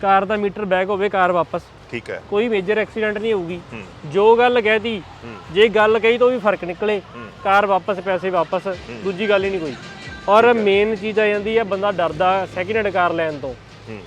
ਕਾਰ ਦਾ meter back ਹੋਵੇ car ਵਾਪਸ। ਠੀਕ ਹੈ। ਕੋਈ ਮੇਜਰ ਐਕਸੀਡੈਂਟ ਨਹੀਂ ਹੋਊਗੀ। ਜੋ ਗੱਲ ਕਹਿਤੀ ਜੇ ਗੱਲ ਕਹੀ ਤਾਂ ਵੀ ਫ਼ਰਕ ਨਿਕਲੇ। ਕਾਰ ਵਾਪਸ ਪੈਸੇ ਵਾਪਸ ਦੂਜੀ ਗੱਲ ਹੀ ਨਹੀਂ ਕੋਈ। ਔਰ ਮੇਨ ਚੀਜ਼ ਆ ਜਾਂਦੀ ਹੈ ਬੰਦਾ ਡਰਦਾ ਸੈਕਿੰਡ ਹੈਂਡ ਕਾਰ ਲੈਣ ਤੋਂ।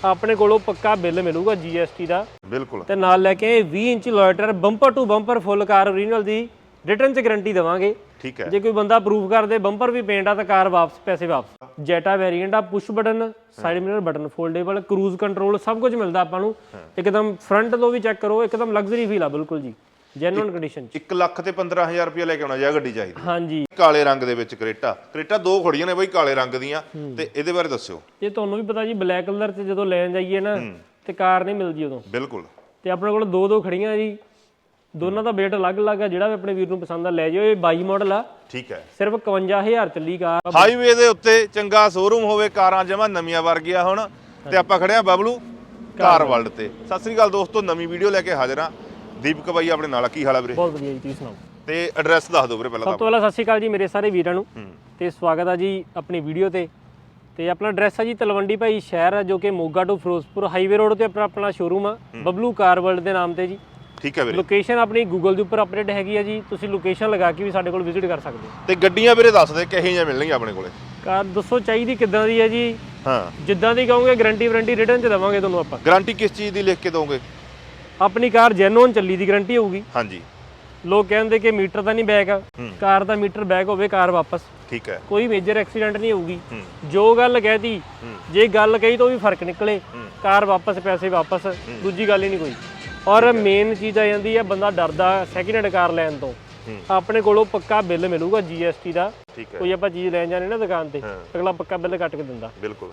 ਆਪਣੇ ਕੋਲੋਂ ਪੱਕਾ ਬਿੱਲ ਮਿਲੂਗਾ GST ਦਾ। ਬਿਲਕੁਲ। ਤੇ ਨਾਲ ਲੈ ਕੇ 20 inch alloy tyre bumper to bumper full car original the return ਚ ਗਾਰੰਟੀ ਦੇਵਾਂਗੇ। ਠੀਕ ਹੈ। ਜੇ ਕੋਈ ਬੰਦਾ ਪ੍ਰੂਫ ਕਰਦੇ ਬੰਪਰ ਵੀ ਪੇਂਟ ਆ ਤਾਂ ਕਾਰ ਵਾਪਸ ਪੈਸੇ ਵਾਪਸ। ਜੈਟਾ ਵੇਰੀਐਂਟ ਆ push button side mirror button foldable cruise control ਸਭ ਕੁਝ ਮਿਲਦਾ ਆਪਾਂ ਨੂੰ। ਇੱਕਦਮ ਫਰੰਟ ਤੋਂ ਵੀ ਚੈੱਕ ਕਰੋ ਇੱਕਦਮ ਲਗਜ਼ਰੀ ਫੀਲ ਆ ਬਿਲਕੁਲ ਜੀ। ਜੈਨੂਇਨ ਕੰਡੀਸ਼ਨ ਚ। 1 ਲੱਖ ਤੇ 15000 ਰੁਪਏ ਲੈ ਕੇ ਆਉਣਾ ਜਾਂ ਗੱਡੀ ਚਾਹੀਦੀ। ਹਾਂਜੀ। ਕਾਲੇ ਰੰਗ ਦੇ ਵਿੱਚ ਕਰੇਟਾ। ਕਰੇਟਾ ਦੋ ਖੜੀਆਂ ਨੇ ਬਾਈ ਕਾਲੇ ਰੰਗ ਦੀਆਂ। ਤੇ ਇਹਦੇ ਬਾਰੇ ਦੱਸਿਓ। ਇਹ ਤੁਹਾਨੂੰ ਵੀ ਪਤਾ ਜੀ ਬਲੈਕ ਕਲਰ ਚ ਜਦੋਂ ਲੈਣ ਜਾਈਏ ਨਾ ਤੇ ਕਾਰ ਨਹੀਂ ਮਿਲਦੀ ਉਦੋਂ। ਬਿਲਕੁਲ। ਤੇ ਆਪਣੇ ਕੋਲ ਦੋ ਦੋ ਖੜੀਆਂ ਜੀ। ਦੋਨਾਂ ਦਾ weight ਅਲੱਗ-ਅਲੱਗ ਆ ਜਿਹੜਾ ਵੀ ਆਪਣੇ ਵੀਰ ਨੂੰ ਪਸੰਦ ਆ ਲੈ ਜਾਓ ਇਹ 22 ਮਾਡਲ ਆ। ਠੀਕ ਹੈ। ਸਿਰਫ 51000 ਚੱਲੀ ਕਾਰ ਹਾਈਵੇ ਦੇ ਉੱਤੇ ਚੰਗਾ ਸ਼ੋਰੂਮ ਹੋਵੇ ਕਾਰਾਂ ਜਮਾ ਨਵੀਆਂ ਵਰਗੀਆਂ ਹੁਣ ਤੇ ਆਪਾਂ ਖੜੇ ਆ ਬਬਲੂ ਕਾਰ ਵਰਲਡ ਤੇ। ਸਤਿ ਸ੍ਰੀ ਅਕਾਲ ਦੋਸਤੋ ਨਵੀਂ ਵੀਡੀਓ ਲੈ ਕੇ ਹਾਜ਼ਰ ਆ ਦੀਪਕ ਬਾਈ ਆਪਣੇ ਨਾਲ ਕੀ ਹਾਲ ਆ ਵੀਰੇ? ਬਹੁਤ ਵਧੀਆ ਜੀ ਤੁਸੀਂ ਸੁਣਾਓ? ਤੇ ਐਡਰੈਸ ਦੱਸ ਦਿਓ ਵੀਰੇ ਪਹਿਲਾਂ ਸਭ ਤਾਂ ਤੋਂ ਪਹਿਲਾਂ ਸਤਿ ਸ਼੍ਰੀ ਅਕਾਲ ਜੀ ਮੇਰੇ ਸਾਰੇ ਵੀਰਾਂ ਨੂੰ। ਹੂੰ। ਤੇ ਸਵਾਗਤ ਆ ਜੀ ਆਪਣੀ ਵੀਡੀਓ ਤੇ। ਤੇ ਆਪਣਾ ਐਡਰੈਸ ਆ ਜੀ ਤਲਵੰਡੀ ਭਾਈ ਸ਼ਹਿਰ ਆ ਜੋ ਕਿ Moga to Firozpur highway road ਤੇ ਆਪਣਾ ਆਪਣਾ ਸ਼ੋਰੂਮ ਆ। ਬਬਲੂ ਕਾਰ ਵਰਲਡ ਦੇ ਨਾਮ ਤੇ ਜੀ। ਠੀਕ ਹੈ ਵੀਰੇ। ਲੋਕੇਸ਼ਨ ਆਪਣੀ ਗੂਗਲ ਦੇ ਉੱਪਰ ਅਪਡੇਟ ਹੈਗੀ ਆ ਜੀ। ਤੁਸੀਂ ਲੋਕੇਸ਼ਨ ਲਗਾ ਕੇ ਵੀ ਸਾਡੇ ਕੋਲ ਵਿਜ਼ਿਟ ਕਰ ਸਕਦੇ ਹੋ। ਤੇ ਗੱਡੀਆਂ ਵੀਰੇ ਦੱਸ ਦੇ ਕਿਹੇ ਜਿਹੀਆਂ ਮਿਲਣਗੀਆਂ ਆਪਣੇ ਕੋਲੇ? ਕਾਰ ਦੱਸੋ ਚਾਹੀਦੀ ਕਿੱਦਾਂ ਦੀ ਹੈ ਜੀ? ਹਾਂ। ਜਿੱਦਾਂ ਦੀ ਕਹੋਗੇ ਗਾਰੰਟੀ ਵਾਰੰਟੀ ਰਿਟਰਨ ਚ ਦੇਵਾਂਗੇ ਤੁਹਾਨੂੰ ਆਪਾਂ। ਗਾਰੰਟੀ ਕਿਸ ਚੀਜ਼ ਦੀ ਲਿਖ ਕੇ ਦੋਗੇ? ਆਪਣੀ ਕਾਰ ਜੈਨੂਨ ਚੱਲੀ ਦੀ ਗਾਰੰਟੀ ਹੋਊਗੀ। ਹਾਂਜੀ। ਲੋਕ ਕਹਿੰਦੇ ਕਿ ਮੀਟਰ ਤਾਂ ਨਹੀਂ ਬੈਕ ਕਾਰ ਦਾ ਮੀਟਰ ਬੈਕ ਹੋਵੇ ਕਾਰ ਵਾਪਸ। ਠੀਕ ਹੈ। ਕੋਈ ਮੇਜਰ ਐਕਸੀਡੈਂਟ ਨਹੀਂ ਹੋਊਗੀ। ਜੋ ਗੱਲ ਕਹਿਤੀ ਜੇ ਗੱਲ ਕਹੀ ਤਾਂ ਵੀ ਫ਼ਰਕ ਨਿਕਲੇ। ਕਾਰ ਵਾਪਸ ਪੈਸੇ ਵਾਪਸ। ਦੂਜੀ ਗੱਲ ਹੀ ਨਹੀਂ ਕੋਈ। ਔਰ ਮੇਨ ਚੀਜ਼ ਆ ਜਾਂਦੀ ਹੈ ਬੰਦਾ ਡਰਦਾ ਸੈਕਿੰਡ ਹੈਂਡ ਕਾਰ ਲੈਣ ਤੋਂ। ਆਪਣੇ ਕੋਲੋਂ ਪੱਕਾ ਬਿੱਲ ਮਿਲੂਗਾ GST ਦਾ। ਕੋਈ ਆਪਾਂ ਚੀਜ਼ ਲੈਣ ਜਾਣੇ ਨਾ ਦੁਕਾਨ ਤੇ। ਅਗਲਾ ਪੱਕਾ ਬਿੱਲ ਕੱਟ ਕੇ ਦਿੰਦਾ।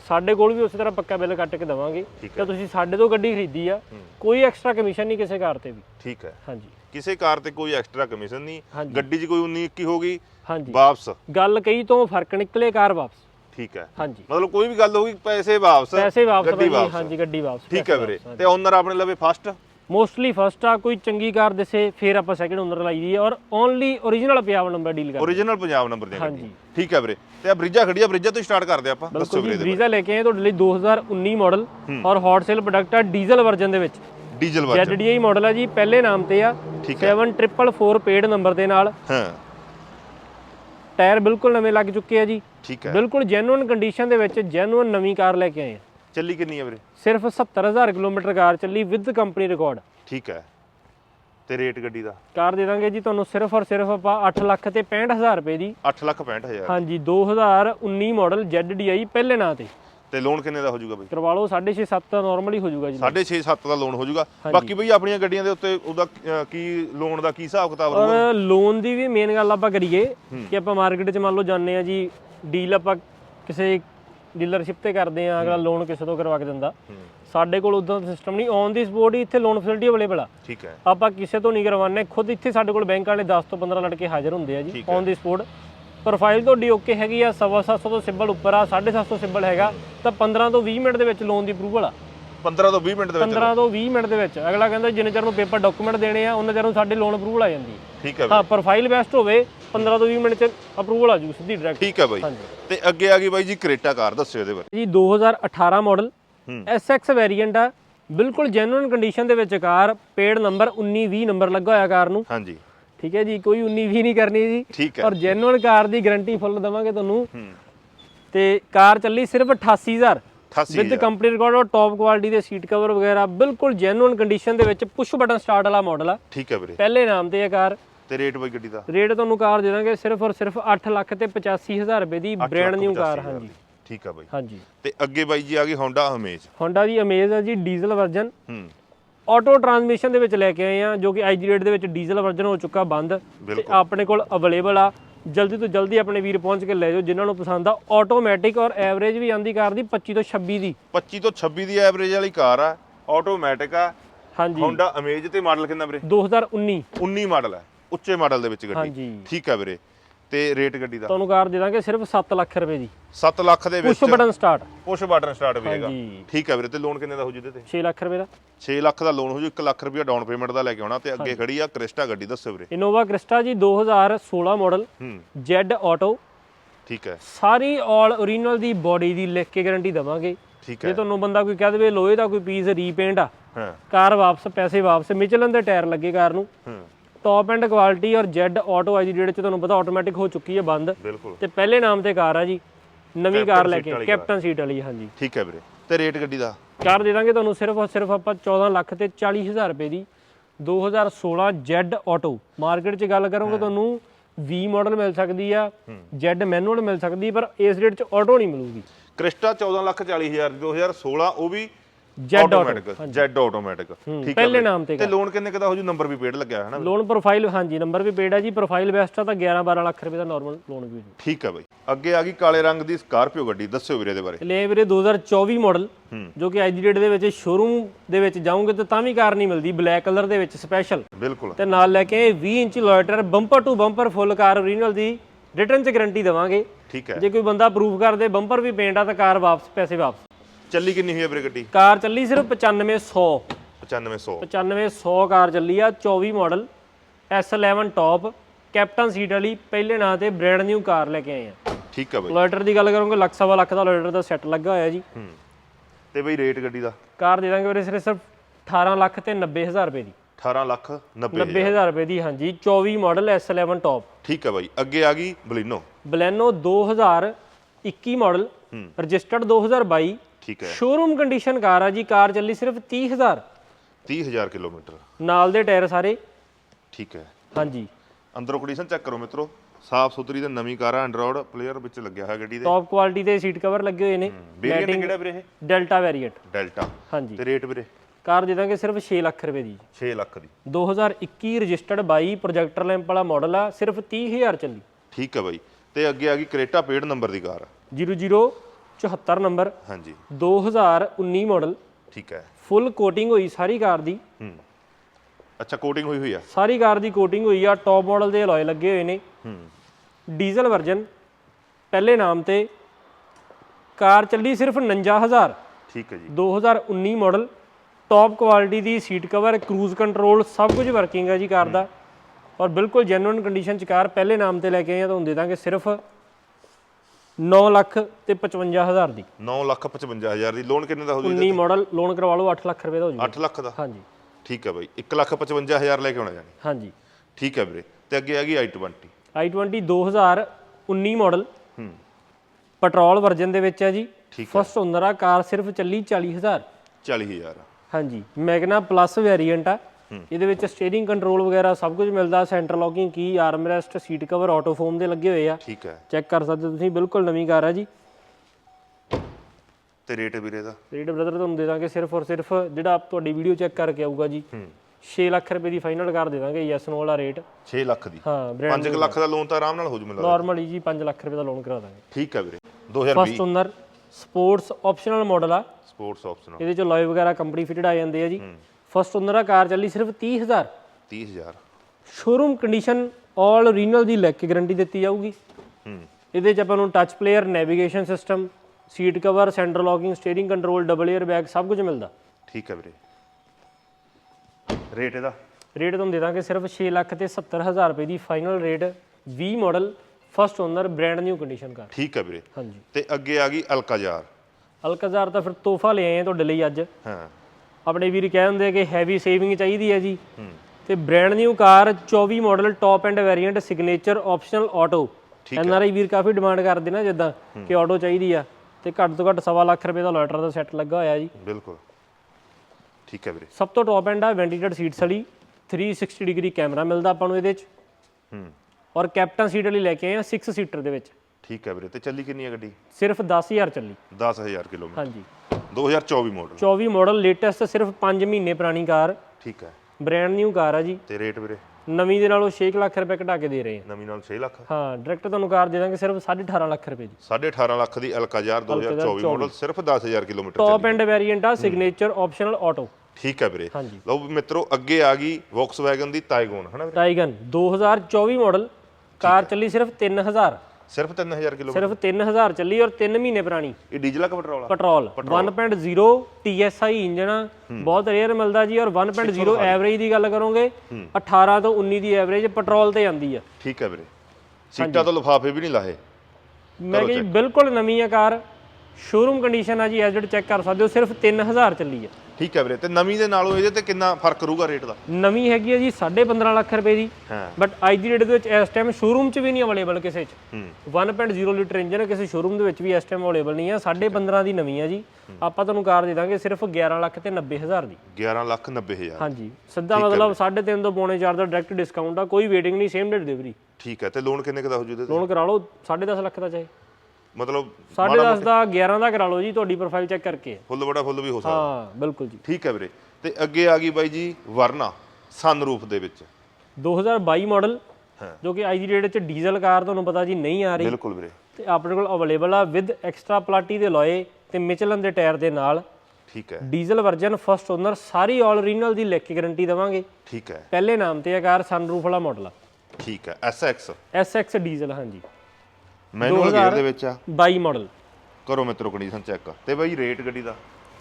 ਸਾਡੇ ਕੋਲ ਵੀ ਉਸੇ ਤਰ੍ਹਾਂ ਪੱਕਾ ਬਿੱਲ ਕੱਟ ਕੇ ਦੇਵਾਂਗੇ। ਤੇ ਤੁਸੀਂ ਸਾਡੇ ਤੋਂ ਗੱਡੀ ਖਰੀਦੀ ਆ ਕੋਈ ਐਕਸਟਰਾ ਕਮਿਸ਼ਨ ਨਹੀਂ ਕਿਸੇ ਕਾਰ ਤੇ ਵੀ। ਠੀਕ ਹੈ। ਹਾਂਜੀ। ਕਿਸੇ ਕਾਰ ਤੇ ਕੋਈ ਐਕਸਟਰਾ ਕਮਿਸ਼ਨ ਨਹੀਂ। ਗੱਡੀ 'ਚ ਕੋਈ 19 21 ਹੋ ਗਈ ਹਾਂਜੀ। ਵਾਪਸ। ਗੱਲ ਕਹੀ ਤੋਂ ਫ਼ਰਕ ਨਿਕਲੇ ਕਾਰ ਵਾਪਸ। ਠੀਕ ਹੈ। ਹਾਂਜੀ। ਮਤਲਬ ਕੋਈ ਵੀ ਗੱਲ ਹੋਗੀ ਪੈਸੇ ਵਾਪਸ ਪੈਸੇ ਵਾਪਸ ਗੱਡੀ ਭਾਜੀ, ਵਾਪਸ। ਹਾਂਜੀ ਗੱਡੀ ਵਾਪਸ ਠੀਕ ਹੈ ਵੀਰੇ। ਤੇ ਓਨਰ ਆਪਣੇ ਲਵੇ ਫਸਟ ਮੋਸਟਲੀ ਫਸਟ ਆ ਕੋਈ ਚੰਗੀ ਕਾਰ ਦਿਸੇ ਫਿਰ ਆਪਾਂ ਸੈਕਿੰਡ ਓਨਰ ਲਾਈ ਦੀ ਔਰ only origignal Punjab number deal ਕਰਦੇ ਓਰੀਜਨਲ ਪੰਜਾਬ ਨੰਬਰ ਦੇ ਹਾਂਜੀ। ਠੀਕ ਹੈ ਵੀਰੇ। ਤੇ ਆ ਬ੍ਰਿਜਾ ਖੜੀ ਆ ਬ੍ਰਿਜਾ ਤੋਂ ਸਟਾਰਟ ਕਰਦੇ ਆਪਾਂ। ਦੱਸੋ ਵੀਰੇ ਬਰੀਜ਼ਾ ਲੈ ਕੇ ਆਏ ਤੁਹਾਡੇ ਲਈ 2019 ਮਾਡਲ ਔਰ ਹੌਟ ਸੇਲ ਪ੍ਰੋਡਕਟ ਆ ਡੀਜ਼ਲ ਵਰਜ਼ਨ ਦੇ ਵਿੱਚ। ਡੀਜ਼ਲ ਵਰਜਨ ZDI ਮਾਡਲ ਆ ਜੀ ਪਹਿਲੇ ਨਾਮ ਤੇ ਆ। ਠੀਕ ਹੈ। 7444 ਪੇਡ ਨੰਬਰ ਦੇ ਨਾਲ। ਹਾਂ। ਟਾਇਰ ਬਿਲਕੁਲ ਨਵੇਂ ਲੱਗ ਚੁੱਕੇ ਆ ਜੀ। ਠੀਕ ਹੈ। ਬਿਲਕੁਲ ਜੈਨੂਇਨ ਕੰਡੀਸ਼ਨ ਦੇ ਵਿੱਚ ਜੈਨੂਇਨ ਨਵੀਂ ਕਾਰ ਲੈ ਕੇ ਆਏ ਆ। ਚੱਲੀ ਕਿੰਨੀ ਹੈ ਵੀਰੇ? ਸਿਰਫ 70000 ਕਿਲੋਮੀਟਰ ਕਾਰ ਚੱਲੀ ਵਿਦ ਕੰਪਨੀ ਰਿਕਾਰਡ ਠੀਕ ਹੈ। ਤੇ ਰੇਟ ਗੱਡੀ ਦਾ? ਕਾਰ ਦੇ ਦਾਂਗੇ ਜੀ ਤੁਹਾਨੂੰ ਸਿਰਫ ਔਰ ਸਿਰਫ ਆਪਾਂ 8 ਲੱਖ ਤੇ 65000 ਰੁਪਏ ਦੀ। 8 ਲੱਖ 65000 ਹਾਂਜੀ 2019 ਮਾਡਲ ZDI ਪਹਿਲੇ ਨਾਂ ਤੇ। ਤੇ ਲੋਨ ਕਿੰਨੇ ਦਾ ਹੋ ਜਾਊਗਾ ਬਈ? ਕਰਵਾ ਲਓ 6.5 7 ਤਾਂ ਨਾਰਮਲੀ ਹੋ ਜਾਊਗਾ ਜੀ। 6.5 7 ਦਾ ਲੋਨ ਹੋ ਜਾਊਗਾ। ਬਾਕੀ ਬਈ ਆਪਣੀਆਂ ਗੱਡੀਆਂ ਦੇ ਉੱਤੇ ਉਹਦਾ ਕੀ ਲੋਨ ਦਾ ਕੀ ਹਿਸਾਬ ਕਿਤਾਬ ਰਹੂਗਾ? ਔਰ ਲੋਨ ਦੀ ਵੀ ਮੇਨ ਗੱਲ ਆਪਾਂ ਕਰੀਏ ਕਿ ਆਪਾਂ ਮਾਰਕੀਟ 'ਚ ਮੰਨ ਲਓ ਜਾਂਦੇ ਆ ਜੀ ਡੀਲ ਆਪਾਂ ਕਿਸੇ ਡੀਲਰਸ਼ਿਪ ਤੇ ਕਰਦੇ ਆ ਅਗਲਾ ਲੋਨ ਕਿਸੇ ਤੋਂ ਕਰਵਾ ਕੇ ਦਿੰਦਾ। ਸਾਡੇ ਕੋਲ ਉਦਾਂ ਦਾ ਸਿਸਟਮ ਨਹੀਂ ਔਨ ਦੀ ਸਪੋਟ ਹੀ ਇੱਥੇ ਲੋਨ ਫੈਸਿਲਿਟੀ ਅਵੇਲੇਬਲ ਆ। ਠੀਕ ਹੈ। ਆਪਾਂ ਕਿਸੇ ਤੋਂ ਨਹੀਂ ਕਰਵਾਉਂਦੇ ਖੁਦ ਇੱਥੇ ਸਾਡੇ ਕੋਲ ਬੈਂਕ ਵਾਲੇ 10 ਤੋਂ 15 ਲੜਕੇ ਹਾਜ਼ਰ ਹੁੰਦੇ ਆ ਜੀ। ਔਨ ਦੀ ਸਪੋਟ ਪ੍ਰੋਫਾਈਲ ਤੁਹਾਡੀ ਓਕੇ ਹੈਗੀ ਆ 750 ਤੋਂ ਸਿਬਲ ਉੱਪਰ ਆ 750 ਸਿਬਲ ਹੈਗਾ ਤਾਂ 15 ਤੋਂ 20 ਮਿੰਟ ਦੇ ਵਿੱਚ ਲੋਨ ਦੀ ਅਪਰੂਵਲ ਆ। 15 ਤੋਂ 20 ਮਿੰਟ ਦੇ ਵਿੱਚ 15 ਤੋਂ 20 ਮਿੰਟ ਦੇ ਵਿੱਚ। ਅਗਲਾ ਕਹਿੰਦਾ ਜਿੰਨੇ ਚਿਰ ਨੂੰ ਪੇਪਰ ਡਾਕੂਮੈਂਟ ਦੇਣੇ ਆ ਉਹਨਾਂ ਚਿਰ ਨੂੰ ਸਾਡੇ ਲੋਨ ਅਪਰੂਵਲ ਆ ਜਾਂਦੀ। ਹੈ ਠੀਕ ਹੈ ਹਾਂ ਪ੍ਰੋਫਾਈਲ ਬੈਸਟ ਹੋਵੇ 15 ਤੋਂ 20 ਮਿੰਟ ਚ ਅਪਰੂਵਲ ਆ ਜੂ ਸਿੱਧੀ ਡਾਇਰੈਕਟ ਠੀਕ ਹੈ ਬਾਈ। ਹਾਂਜੀ। ਤੇ ਅੱਗੇ ਆ ਗਈ ਬਾਈ ਜੀ ਕਰੇਟਾ ਕਾਰ ਦੱਸਿਓ ਇਹਦੇ ਬਾਰੇ। ਜੀ 2018 ਮਾਡਲ। SX ਵੇਰੀਐਂਟ ਆ। ਬਿਲਕੁਲ ਜੈਨੂਇਨ ਕੰਡੀਸ਼ਨ ਦੇ ਵਿੱਚ ਕਾਰ ਪੇਡ ਨੰਬਰ 1920 ਨੰਬਰ ਲੱਗਾ ਹੋਇਆ ਕਾਰ ਨੂੰ। ਹਾਂਜੀ। ਠੀਕ ਹੈ ਜੀ ਕੋਈ 1920 ਨਹੀਂ ਕਰਨੀ ਜੀ। ਠੀਕ ਹੈ। ਔਰ ਜੈਨੂਇਨ ਕਾਰ ਦੀ ਗਾਰੰਟੀ ਫੁੱਲ ਦਵਾਂਗੇ ਤੁਹਾਨੂੰ। ਤੇ ਕਾਰ ਚੱਲੀ ਸਿਰਫ 88000 88 ਵਿਦ ਕੰਪਨੀ ਰਿਕਾਰਡ ਔਰ ਟੌਪ ਕੁਆਲਿਟੀ ਦੇ ਸੀਟ ਕਵਰ ਵਗੈਰਾ ਬਿਲਕੁਲ ਜੈਨੂਇਨ ਕੰਡੀਸ਼ਨ ਦੇ ਵਿੱਚ ਪੁਸ਼ ਬਟਨ ਸਟਾਰਟ ਵਾਲਾ ਮਾਡਲ ਆ। ਠੀਕ ਹੈ ਵੀਰੇ। ਪਹਿਲੇ ਨਾਮ ਤੇ ਇਹ ਕਾਰ। ਤੇ ਰੇਟ ਬਾਈ ਗੱਡੀ ਦਾ? ਰੇਟ ਤੁਹਾਨੂੰ ਕਾਰ ਦੇ ਦਾਂਗੇ ਸਿਰਫ ਔਰ ਸਿਰਫ 8 ਲੱਖ ਤੇ 85000 ਰੁਪਏ ਦੀ ਬ੍ਰਾਂਡ ਨਿਊ ਕਾਰ ਹਾਂਜੀ। ਠੀਕ ਆ ਬਾਈ। ਹਾਂਜੀ। ਤੇ ਅੱਗੇ ਬਾਈ ਜੀ ਆ ਗਈ ਹੋਂਡਾ ਅਮੇਜ Honda ਦੀ ਅਮੇਜ਼ ਹੈ ਜੀ ਡੀਜ਼ਲ ਵਰਜ਼ਨ ਹੂੰ। ਆਟੋ ਟਰਾਂਸਮਿਸ਼ਨ ਦੇ ਵਿੱਚ ਲੈ ਕੇ ਆਏ ਆ ਜੋ ਕਿ ਅੱਜ ਦੀ ਡੇਟ ਦੇ ਵਿੱਚ ਡੀਜ਼ਲ ਵਰਜ਼ਨ ਹੋ ਚੁੱਕਾ ਬੰਦ। ਤੇ। ਆਪਣੇ ਕੋਲ ਅਵੇਲੇਬਲ ਆ। ਜਲਦੀ ਤੋਂ ਜਲਦੀ ਆਪਣੇ ਵੀਰ ਪਹੁੰਚ ਕੇ ਲੈ ਜਾਓ ਜਿਨ੍ਹਾਂ ਨੂੰ ਪਸੰਦ ਆ ਆਟੋਮੈਟਿਕ ਔਰ ਐਵਰੇਜ ਵੀ ਆਂਦੀ ਕਾਰ ਦੀ 25 ਤੋਂ 26 ਦੀ। 25 ਤੋਂ 26 ਦੀ ਐਵਰੇਜ ਵਾਲੀ ਕਾਰ ਆ ਆਟੋਮੈਟਿਕ ਆ। ਹਾਂਜੀ। ਹੋਂਡਾ ਅਮੇਜ ਤੇ ਮਾਡਲ ਕਿੰਨਾ ਵੀਰੇ? 2019 19 ਮਾਡਲ ਹੈ ਉੱਚੇ ਮਾਡਲ ਦੇ ਵਿੱਚ ਗੱਡੀ। ਠੀਕ ਹੈ ਵੀਰੇ। ਤੇ ਰੇਟ ਗੱਡੀ ਦਾ। ਤੁਹਾਨੂੰ ਕਾਰ ਦੇ ਦਾਂਗੇ ਸਿਰਫ 7 ਲੱਖ ਰੁਪਏ ਦੀ। 7 ਲੱਖ ਦੇ ਵਿੱਚ push button start push button start ਹੋਏਗਾ ਹਾਂਜੀ। ਠੀਕ ਹੈ ਵੀਰੇ ਤੇ ਲੋਨ ਕਿੰਨੇ ਦਾ ਹੋ ਜੂ ਇਹਦੇ ਤੇ? 6 ਲੱਖ ਰੁਪਏ ਦਾ। 6 ਲੱਖ ਦਾ ਲੋਨ ਹੋ ਜੂ 1 ਲੱਖ ਰੁਪਇਆ ਡਾਊਨ ਪੇਮੈਂਟ ਦਾ ਲੈ ਕੇ ਆਉਣਾ ਤੇ ਅੱਗੇ ਖੜੀ ਆ ਕ੍ਰਿਸਟਾ ਗੱਡੀ ਦੱਸੋ ਵੀਰੇ। ਇਨੋਵਾ ਕ੍ਰਿਸਟਾ ਜੀ 2016 ਮਾਡਲ ਹੂੰ। Z ਆਟੋ ਠੀਕ ਹੈ। ਸਾਰੀ ਆਲ ਓਰੀਜਨਲ ਦੀ ਬਾਡੀ ਦੀ ਲਿਖ ਕੇ ਗਾਰੰਟੀ ਦਵਾਂਗੇ। ਠੀਕ ਜੇ ਹੈ। ਤੁਹਾਨੂੰ ਬੰਦਾ ਕੋਈ ਕਹਿ ਦੇਵੇ ਲੋਹੇ ਦਾ ਕੋਈ ਪੀਸ ਰੀਪੇਂਟ ਆ ਹਾਂ। ਕਾਰ ਵਾਪਸ ਪੈਸੇ ਵਾਪਸ ਮਿਚਲਨ ਦੇ ਟਾਇਰ ਲੱਗੇ ਕਾਰ ਨੂੰ। ਹੂੰ। ਟੌਪ ਐਂਡ ਕੁਆਲਿਟੀ ਔਰ ਜੈਡ ਆਟੋ ਆ ਜੀ ਜਿਹੜੇ ਚ ਤੁਹਾਨੂੰ ਪਤਾ ਆਟੋਮੈਟਿਕ ਹੋ ਚੁੱਕੀ ਹੈ ਬੰਦ। ਬਿਲਕੁਲ। ਤੇ ਪਹਿਲੇ ਨਾਮ ਤੇ ਕਾਰ ਆ ਜੀ ਨਵੀਂ ਕਾਰ ਲੈ ਕੇ ਕੈਪਟਨ ਸੀਟ ਵਾਲੀ ਹਾਂਜੀ। ਠੀਕ ਹੈ ਵੀਰੇ। ਤੇ ਰੇਟ ਗੱਡੀ ਦਾ? ਕਾਰ ਦੇ ਦਾਂਗੇ ਤੁਹਾਨੂੰ ਸਿਰਫ ਸਿਰਫ ਆਪਾਂ 14 ਲੱਖ ਤੇ 40000 ਰੁਪਏ ਦੀ 2016 ਜੈਡ ਆਟੋ ਮਾਰਕੀਟ 'ਚ ਗੱਲ ਕਰੋਗੇ ਤੁਹਾਨੂੰ V ਮਾਡਲ ਮਿਲ ਸਕਦੀ ਆ ਜੈਡ ਮੈਨੂਅਲ ਮਿਲ ਸਕਦੀ ਪਰ ਇਸ ਰੇਟ 'ਚ ਆਟੋ ਨਹੀਂ ਮਿਲੂਗੀ। ਕ੍ਰਿਸਟਾ 14 ਲੱਖ 40 ਹਜ਼ਾਰ 2016 ਉਹ ਵੀ Z auto automatic Z automatic ਠੀਕ ਹੈ ਪਹਿਲੇ। ਨਾਮ ਤੇ ਤੇ ਲੋਨ ਕਿੰਨੇ ਕੁ ਦਾ ਹੋ ਜੂ? ਨੰਬਰ ਵੀ ਪੇਡ ਲੱਗਿਆ ਹੈ ਨਾ ਲੋਨ ਪ੍ਰੋਫਾਈਲ ਹਾਂਜੀ ਨੰਬਰ ਵੀ ਪੇਡ ਆ ਜੀ। ਪ੍ਰੋਫਾਈਲ ਬੈਸਟ ਆ ਤਾਂ 11 12 ਲੱਖ ਰੁਪਏ ਦਾ ਨਾਰਮਲ ਲੋਨ ਵੀ ਹੋ ਜੂ ਠੀਕ ਹੈ ਬਾਈ। ਅੱਗੇ ਆ ਗਈ ਕਾਲੇ ਰੰਗ ਦੀ ਸਕਾਰਪੀਓ ਗੱਡੀ ਦੱਸਿਓ ਵੀਰੇ ਇਹਦੇ ਬਾਰੇ। ਲੈ ਵੀਰੇ 2024 ਮਾਡਲ ਜੋ ਕਿ ਅੱਜ ਦੀ ਡੇਟ ਦੇ ਵਿੱਚ ਸ਼ੋਰੂਮ ਦੇ ਵਿੱਚ ਜਾਓਗੇ ਤਾਂ ਤਾਂ ਵੀ ਕਾਰ ਨਹੀਂ ਮਿਲਦੀ। ਬਲੈਕ ਕਲਰ ਦੇ ਵਿੱਚ ਸਪੈਸ਼ਲ ਬਿਲਕੁਲ। ਤੇ ਨਾਲ ਲੈ ਕੇ ਆਏ 20 inch alloy tyre bumper to bumper full car original the return ਚ ਗਾਰੰਟੀ ਦੇਵਾਂਗੇ। ਠੀਕ ਹੈ। ਜੇ ਕੋਈ ਬੰਦਾ ਪ੍ਰੂਫ ਕਰਦੇ ਬੰਪਰ ਵੀ ਪੇਂਟ ਆ ਤਾਂ ਕਾਰ ਵਾਪਸ ਪੈਸੇ ਵਾਪਸ। ਚੱਲੀ ਕਿੰਨੀ ਹੋਈ ਹੈ ਵੀਰੇ ਗੱਡੀ? ਕਾਰ ਚੱਲੀ ਸਿਰਫ 9500 9500 9500 ਕਾਰ ਚੱਲੀ ਆ 24 model S11 top captain seat ਵਾਲੀ ਪਹਿਲੇ ਨਾਂ ਤੇ ਬ੍ਰਾਂਡ ਨਿਊ ਕਾਰ ਲੈ ਕੇ ਆਏ ਆ। ਠੀਕ ਹੈ ਬਾਈ। ਲੋਇਟਰ ਦੀ ਗੱਲ ਕਰੋਗੇ ਲੱਖ ਸਵਾ ਲੱਖ ਦਾ ਲੋਇਟਰ ਦਾ ਸੈੱਟ ਲੱਗਾ ਹੋਇਆ ਜੀ। ਹੂੰ। ਤੇ ਬਈ ਰੇਟ ਗੱਡੀ ਦਾ? ਕਾਰ ਦੇ ਦਾਂਗੇ ਵੀਰੇ ਸਿਰਫ ਸਿਰਫ 18 ਲੱਖ ਤੇ 90000 ਰੁਪਏ ਦੀ। 18 ਲੱਖ 90 90000 ਰੁਪਏ ਦੀ ਹਾਂਜੀ। 24 ਮਾਡਲ S11 ਟੌਪ। ਠੀਕ ਹੈ ਬਾਈ। ਅੱਗੇ ਆ ਗਈ ਬਲੀਨੋ। ਬਲੈਨੋ 2021 ਮਾਡਲ ਰਜਿਸਟਰਡ 2022 ਠੀਕ ਹੈ। ਸ਼ੋਰੂਮ ਕੰਡੀਸ਼ਨ ਕਾਰ ਆ ਜੀ ਕਾਰ ਚੱਲੀ ਸਿਰਫ 30000 30000 ਕਿਲੋਮੀਟਰ। ਨਾਲ ਦੇ ਟਾਇਰ ਸਾਰੇ। ਠੀਕ ਹੈ। ਹਾਂਜੀ। ਅੰਦਰੋਂ ਕੰਡੀਸ਼ਨ ਚੈੱਕ ਕਰੋ ਮਿੱਤਰੋ। ਸਾਫ਼ ਸੁਥਰੀ ਤੇ ਨਵੀਂ ਕਾਰ ਆ ਐਂਡਰੋਇਡ ਪਲੇਅਰ ਵਿੱਚ ਲੱਗਿਆ ਹੋਇਆ ਗੱਡੀ ਦੇ। ਟੌਪ ਕੁਆਲਿਟੀ ਦੇ ਸੀਟ ਕਵਰ ਲੱਗੇ ਹੋਏ ਨੇ। ਵੇਰੀਐਂਟ ਕਿਹੜਾ ਵੀਰੇ ਇਹ? ਡੈਲਟਾ ਵੈਰੀਐਂਟ ਡੈਲਟਾ ਹਾਂਜੀ। ਤੇ ਰੇਟ ਵੀਰੇ? ਕਾਰ ਦੇ ਦਾਂਗੇ ਸਿਰਫ 6 ਲੱਖ ਰੁਪਏ ਦੀ। 6 ਲੱਖ ਦੀ। 2021 ਰਜਿਸਟਰਡ 22 ਪ੍ਰੋਜੈਕਟਰ ਲੈਂਪ ਵਾਲਾ ਮਾਡਲ ਆ ਸਿਰਫ 30000 ਚੱਲੀ। ਠੀਕ ਹੈ ਬਾਈ। ਤੇ ਅੱਗੇ ਆ ਗਈ ਕਰੇਟਾ ਪੇਡ ਨੰਬਰ ਦੀ ਕਾਰ। 0074 ਨੰਬਰ ਹਾਂਜੀ। 2019 ਮਾਡਲ। ਠੀਕ ਹੈ। ਫੁੱਲ ਕੋਟਿੰਗ ਹੋਈ ਸਾਰੀ ਕਾਰ ਦੀ। ਹੂੰ। ਅੱਛਾ ਕੋਟਿੰਗ ਹੋਈ ਹੋਈ ਆ? ਸਾਰੀ ਕਾਰ ਦੀ ਕੋਟਿੰਗ ਹੋਈ ਆ। ਟੌਪ ਮਾਡਲ ਦੇ ਅਲੋਏ ਲੱਗੇ ਹੋਏ ਨੇ। ਹੂੰ। ਡੀਜ਼ਲ ਵਰਜਨ ਪਹਿਲੇ ਨਾਮ ਤੇ। ਕਾਰ ਚੱਲੀ ਸਿਰਫ 49000 ਠੀਕ ਹੈ ਜੀ। 2019 ਮਾਡਲ ਟੌਪ ਕੁਆਲਿਟੀ ਦੀ ਸੀਟ ਕਵਰ ਕਰੂਜ਼ ਕੰਟਰੋਲ ਸਭ ਕੁਝ ਵਰਕਿੰਗ ਹੈ ਜੀ ਕਾਰ ਦਾ। ਔਰ ਬਿਲਕੁਲ ਜੈਨੂਇਨ ਕੰਡੀਸ਼ਨ ਚ ਕਾਰ ਪਹਿਲੇ ਨਾਮ ਤੇ ਲੈ ਕੇ ਆਏ ਆ ਤੁਹਾਨੂੰ ਦੇ ਦਾਂਗੇ ਸਿਰਫ 9 ਲੱਖ ਤੇ 55000 ਦੀ। 9 ਲੱਖ 55000 ਦੀ। ਲੋਨ ਕਿੰਨੇ ਦਾ ਹੋ ਜੂ 19 ਮਾਡਲ ਲੋਨ ਕਰਵਾ ਲਓ 8 ਲੱਖ ਰੁਪਏ ਦਾ ਹੋ ਜੂਗਾ। 8 ਲੱਖ ਦਾ? ਹਾਂਜੀ। ਠੀਕ ਹੈ ਬਾਈ। 1 ਲੱਖ 55000 ਲੈ ਕੇ ਆਉਣਾ ਜਾਨੀ ਹਾਂਜੀ। ਠੀਕ ਹੈ ਵੀਰੇ। ਤੇ ਅੱਗੇ ਆ ਗਈ i20 i20 2019 ਮਾਡਲ ਹੂੰ। ਪੈਟਰੋਲ ਵਰਜਨ ਦੇ ਵਿੱਚ ਹੈ ਜੀ। ਠੀਕ ਫਸਟ ਓਨਰ ਆ ਕਾਰ ਸਿਰਫ ਚੱਲੀ 40000 40000 ਹਾਂਜੀ। ਮੈਗਨਾ ਪਲੱਸ ਵੇਰੀਐਂਟ ਆ। ਇਹਦੇ ਵਿੱਚ ਸਟੀਅਰਿੰਗ ਕੰਟਰੋਲ ਵਗੈਰਾ ਸਭ ਕੁਝ ਮਿਲਦਾ centre locking key arm rest seat cover auto foam ਦੇ ਲੱਗੇ ਹੋਏ ਆ। ਠੀਕ ਹੈ। ਚੈੱਕ ਕਰ ਸਕਦੇ ਹੋ ਤੁਸੀਂ ਬਿਲਕੁਲ ਨਵੀਂ ਕਾਰ ਆ ਜੀ। ਤੇ ਰੇਟ ਵੀਰੇ ਦਾ? ਰੇਡ ਬ੍ਰਦਰ ਤੁਹਾਨੂੰ ਦੇ ਦਾਂਗੇ ਸਿਰਫ ਔਰ ਸਿਰਫ ਜਿਹੜਾ ਆਪ ਤੁਹਾਡੀ ਵੀਡੀਓ ਚੈੱਕ ਕਰਕੇ ਆਊਗਾ ਜੀ। 6 ਲੱਖ ਰੁਪਏ ਦੀ ਫਾਈਨਲ ਕਰ ਦੇ ਦਾਂਗੇ ਯੈਸ ਨੋ ਵਾਲਾ ਰੇਟ 6 ਲੱਖ ਦੀ? ਹਾਂ ਬ੍ਰਾਂਡ 5 ਲੱਖ ਦਾ ਲੋਨ ਤਾਂ ਆਰਾਮ ਨਾਲ ਹੋ ਜੂ ਮੈਨੂੰ ਲੱਗਦਾ। ਨਾਰਮਲੀ ਜੀ 5 ਲੱਖ ਰੁਪਏ ਦਾ ਲੋਨ ਕਰਾ ਦਾਂਗੇ। ਠੀਕ ਹੈ ਵੀਰੇ। 2020 first owner sports optional model ਆ। ਸਪੋਰਟਸ ਆਪਸ਼ਨ ਇਹਦੇ ਚ ਲੋਏ ਵਗੈਰਾ ਕੰਪਨੀ ਫਿਟਡ ਆ ਜਾਂਦੇ ਆ ਜੀ। ਫਸਟ ਓਨਰ ਆ ਕਾਰ ਚੱਲੀ ਸਿਰਫ 30000 30000 ਸ਼ੋਰੂਮ ਕੰਡੀਸ਼ਨ ਆਲ ਓਰੀਜਨਲ ਦੀ ਲੈ ਕੇ ਗਾਰੰਟੀ ਦਿੱਤੀ ਜਾਊਗੀ। ਹੂੰ। ਇਹਦੇ ਚ ਆਪਾਂ ਨੂੰ touch player navigation system seat cover centre locking steering control double air bag ਸਭ ਕੁਝ ਮਿਲਦਾ। ਠੀਕ ਹੈ ਵੀਰੇ। ਰੇਟ ਇਹਦਾ? ਰੇਟ ਤੁਹਾਨੂੰ ਦੇ ਦਾਂਗੇ ਸਿਰਫ 6 ਲੱਖ ਤੇ 70000 ਰੁਪਏ ਦੀ final rate 20 model first owner brand new condition car ਠੀਕ ਹੈ ਵੀਰੇ। ਹਾਂਜੀ। ਤੇ ਅੱਗੇ ਆ ਗਈ ਅਲਕਾਜ਼ਾਰ। ਅਲਕਜ਼ਾਰ ਤਾਂ ਫਿਰ ਤੋਹਫਾ ਲੈ ਆਏ ਆ ਤੁਹਾਡੇ ਲਈ ਅੱਜ। ਹਾਂ। ਆਪਣੇ ਵੀਰ ਕਹਿ ਹੁੰਦੇ ਕਿ ਹੈਵੀ ਸੇਵਿੰਗ ਚਾਹੀਦੀ ਹੈ ਜੀ। ਤੇ brand new car 24 model top end variant signature optional auto N R I ਵੀਰ ਕਾਫੀ ਡਿਮਾਂਡ ਕਰਦੇ ਨਾ ਜਿੱਦਾਂ ਕਿ ਆਟੋ ਚਾਹੀਦੀ ਆ। ਤੇ ਘੱਟ ਤੋਂ ਘੱਟ ਸਵਾ ਲੱਖ ਰੁਪਏ ਦਾ ਲੋਟਰ ਦਾ ਸੈੱਟ ਲੱਗਾ ਹੋਇਆ ਜੀ। ਬਿਲਕੁਲ। ਠੀਕ ਹੈ ਵੀਰੇ। ਸਭ ਤੋਂ ਟੌਪ ਐਂਡ ਆ ਵੈਂਟੀਲੇਟਡ ਸੀਟਸ ਵਾਲੀ। 360 ਡਿਗਰੀ ਕੈਮਰਾ ਮਿਲਦਾ ਆਪਾਂ ਨੂੰ ਇਹਦੇ ਚ। ਹੂੰ। ਔਰ ਕੈਪਟਨ ਸੀਟ ਵਾਲੀ ਲੈ ਕੇ ਆਏ ਆ 6 ਸੀਟਰ ਦੇ ਵਿੱਚ। ਠੀਕ ਹੈ ਵੀਰੇ। ਤੇ ਚੱਲੀ ਕਿੰਨੀ ਹੈ ਗੱਡੀ? ਸਿਰਫ 10000 ਚੱਲੀ। 10000 ਕਿਲੋਮੀਟਰ। ਹਾਂਜੀ। 2024 ਮਾਡਲ 24 ਮਾਡਲ ਲੇਟੈਸਟ ਸਿਰਫ 5 ਮਹੀਨੇ ਪੁਰਾਣੀ ਕਾਰ। ਠੀਕ ਹੈ। ਬ੍ਰਾਂਡ ਨਿਊ ਕਾਰ ਆ ਜੀ। ਤੇ ਰੇਟ ਵੀਰੇ? ਨਵੀਂ ਦੇ ਨਾਲੋਂ 6 ਲੱਖ ਰੁਪਏ ਘਟਾ ਕੇ ਦੇ ਰਹੇ ਆ। ਨਵੀਂ ਨਾਲ 6 ਲੱਖ? ਹਾਂ ਡਾਇਰੈਕਟ ਤੁਹਾਨੂੰ ਕਾਰ ਦੇ ਦਾਂਗੇ ਸਿਰਫ 18.5 ਲੱਖ ਰੁਪਏ ਦੀ। 18.5 ਲੱਖ ਦੀ ਅਲਕਾਜ਼ਾਰ 2024 ਮਾਡਲ ਸਿਰਫ 10000 ਕਿਲੋਮੀਟਰ ਟੌਪ ਐਂਡ ਵੇਰੀਐਂਟ ਆ ਸਿਗਨੇਚਰ ਆਪਸ਼ਨਲ ਆਟੋ ਠੀਕ ਹੈ ਵੀਰੇ। ਲਓ ਮਿੱਤਰੋ ਅੱਗੇ ਆ ਗਈ ਵੌਕਸਵੈਗਨ ਦੀ ਟਾਈਗੋਨ ਹਨਾ ਵੀਰੇ? ਟਾਈਗਨ 2024 ਮਾਡਲ ਕਾਰ ਚੱਲੀ ਸਿਰਫ 3000 ਸਿਰਫ 3000 ਕਿਲੋਮੀਟਰ। ਸਿਰਫ 3000 ਚੱਲੀ ਔਰ 3 ਮਹੀਨੇ ਪੁਰਾਣੀ। ਇਹ ਡੀਜ਼ਲ ਆ ਕਿ ਪੈਟਰੋਲ ਆ? ਪੈਟਰੋਲ। 1.0 TSI ਇੰਜਨ ਆ। ਬਹੁਤ ਰੇਅਰ ਮਿਲਦਾ ਜੀ ਔਰ 1.0 ਐਵਰੇਜ ਦੀ ਗੱਲ ਕਰੋਗੇ। 18 ਤੋਂ 19 ਦੀ ਐਵਰੇਜ ਪੈਟਰੋਲ ਤੇ ਜਾਂਦੀ ਆ। ਠੀਕ ਹੈ ਵੀਰੇ। ਸੀਟਾਂ ਤੋਂ ਲਿਫਾਫੇ ਵੀ ਨਹੀਂ ਲਾਹੇ। ਮੈਂ ਕਿਹਾ ਜੀ ਬਿਲਕੁਲ ਨਵੀਂ ਆ ਕਾਰ। ਸ਼ੋਰੂਮ ਕੰਡੀਸ਼ਨ ਆ ਜੀ ਐਜਡ ਚੈੱਕ ਕਰ ਸਕਦੇ ਹੋ ਸਿਰਫ 3000 ਚੱਲੀ ਆ ਠੀਕ ਹੈ ਵੀਰੇ ਤੇ ਨਵੀਂ ਦੇ ਨਾਲੋਂ ਇਹਦੇ ਤੇ ਕਿੰਨਾ ਫ਼ਰਕ ਰਹੂਗਾ ਰੇਟ ਦਾ? ਨਵੀਂ ਹੈਗੀ ਆ ਜੀ 15.5 ਲੱਖ ਰੁਪਏ ਦੀ। ਹਾਂ। ਬਟ ਅੱਜ ਦੀ ਡੇਟ ਦੇ ਵਿੱਚ ਇਸ ਟਾਈਮ ਸ਼ੋਰੂਮ 'ਚ ਵੀ ਨਹੀਂ ਅਵੇਲੇਬਲ ਕਿਸੇ 'ਚ। ਹੂੰ। 1.0 ਲੀਟਰ ਇੰਜਨ ਕਿਸੇ ਸ਼ੋਰੂਮ ਦੇ ਵਿੱਚ ਵੀ ਇਸ ਟਾਈਮ ਅਵੇਲੇਬਲ ਨਹੀਂ ਆ। 15.5 ਦੀ ਨਵੀਂ ਆ ਜੀ। ਆਪਾਂ ਤੁਹਾਨੂੰ ਕਾਰ ਦੇ ਦਾਂਗੇ ਸਿਰਫ 11 ਲੱਖ ਤੇ 90 ਹਜ਼ਾਰ ਦੀ। 11 ਲੱਖ 90 ਹਜ਼ਾਰ। ਹਾਂਜੀ। ਸਿੱਧਾ ਮਤਲਬ 3.5 ਤੋਂ ਪੌਣੇ 4 ਦਾ ਡਾਇਰੈਕਟ ਡਿਸਕਾਊਂਟ ਆ ਕੋਈ ਵੇਟਿੰਗ ਨਹੀਂ ਸੇਮ ਡੇ ਡਿਲੀਵਰੀ ਠੀਕ ਹੈ ਤੇ ਲੋਨ ਕਿੰਨੇ ਕੁ ਦਾ ਹੋ ਜੂ ਇਹਦੇ ਤੇ? ਲੋਨ ਕਰਾ ਲਓ 10.5 ਲੱਖ ਦਾ ਚਾਹੇ। ਮਤਲਬ 10.5 ਦਾ 11 ਦਾ ਕਰਾ ਲਓ ਜੀ ਤੁਹਾਡੀ ਪ੍ਰੋਫਾਈਲ ਚੈੱਕ ਕਰਕੇ। ਫੁੱਲ ਬੜਾ ਫੁੱਲ ਵੀ ਹੋ ਸਕਦਾ। ਹਾਂ ਬਿਲਕੁਲ ਜੀ। ਠੀਕ ਹੈ ਵੀਰੇ। ਤੇ ਅੱਗੇ ਆ ਗਈ ਬਾਈ ਜੀ ਵਰਨਾ ਸਨਰੂਫ ਦੇ ਵਿੱਚ। 2022 ਮਾਡਲ। ਜੋ ਕਿ ਅੱਜ ਦੀ ਡੇਟ 'ਚ ਡੀਜ਼ਲ ਕਾਰ ਤੁਹਾਨੂੰ ਪਤਾ ਜੀ ਨਹੀਂ ਆ ਰਹੀ। ਬਿਲਕੁਲ ਵੀਰੇ। ਤੇ ਆਪਣੇ ਕੋਲ ਅਵੇਲੇਬਲ ਆ ਵਿਦ ਐਕਸਟਰਾ ਪਲਾਟੀ ਦੇ ਲੋਏ ਤੇ ਮਿਚਲਨ ਦੇ ਟਾਇਰ ਦੇ ਨਾਲ। ਠੀਕ ਹੈ। ਡੀਜ਼ਲ ਵਰਜਨ ਫਸਟ ਓਨਰ ਸਾਰੀ ਆਲ ਓਰੀਜਨਲ ਦੀ ਲਿਖ ਕੇ ਗਾਰੰਟੀ ਦੇਵਾਂਗੇ। ਠੀਕ ਹੈ। ਪਹਿਲੇ ਨਾਮ ਤੇ ਇਹ ਕਾਰ ਸਨਰੂਫ ਵਾਲਾ ਮਾਡਲ ਆ। ਠੀਕ ਹੈ। SX SX ਡੀਜ਼ਲ ਹਾਂਜੀ। ਮੈਨੂਅਲ ਗੇਅਰ ਦੇ ਵਿੱਚ ਆ। 22 ਮਾਡਲ। ਕਰੋ ਮਿੱਤਰੋ ਕੰਡੀਸ਼ਨ ਚੈੱਕ ਤੇ ਬਾਈ ਰੇਟ ਗੱਡੀ ਦਾ?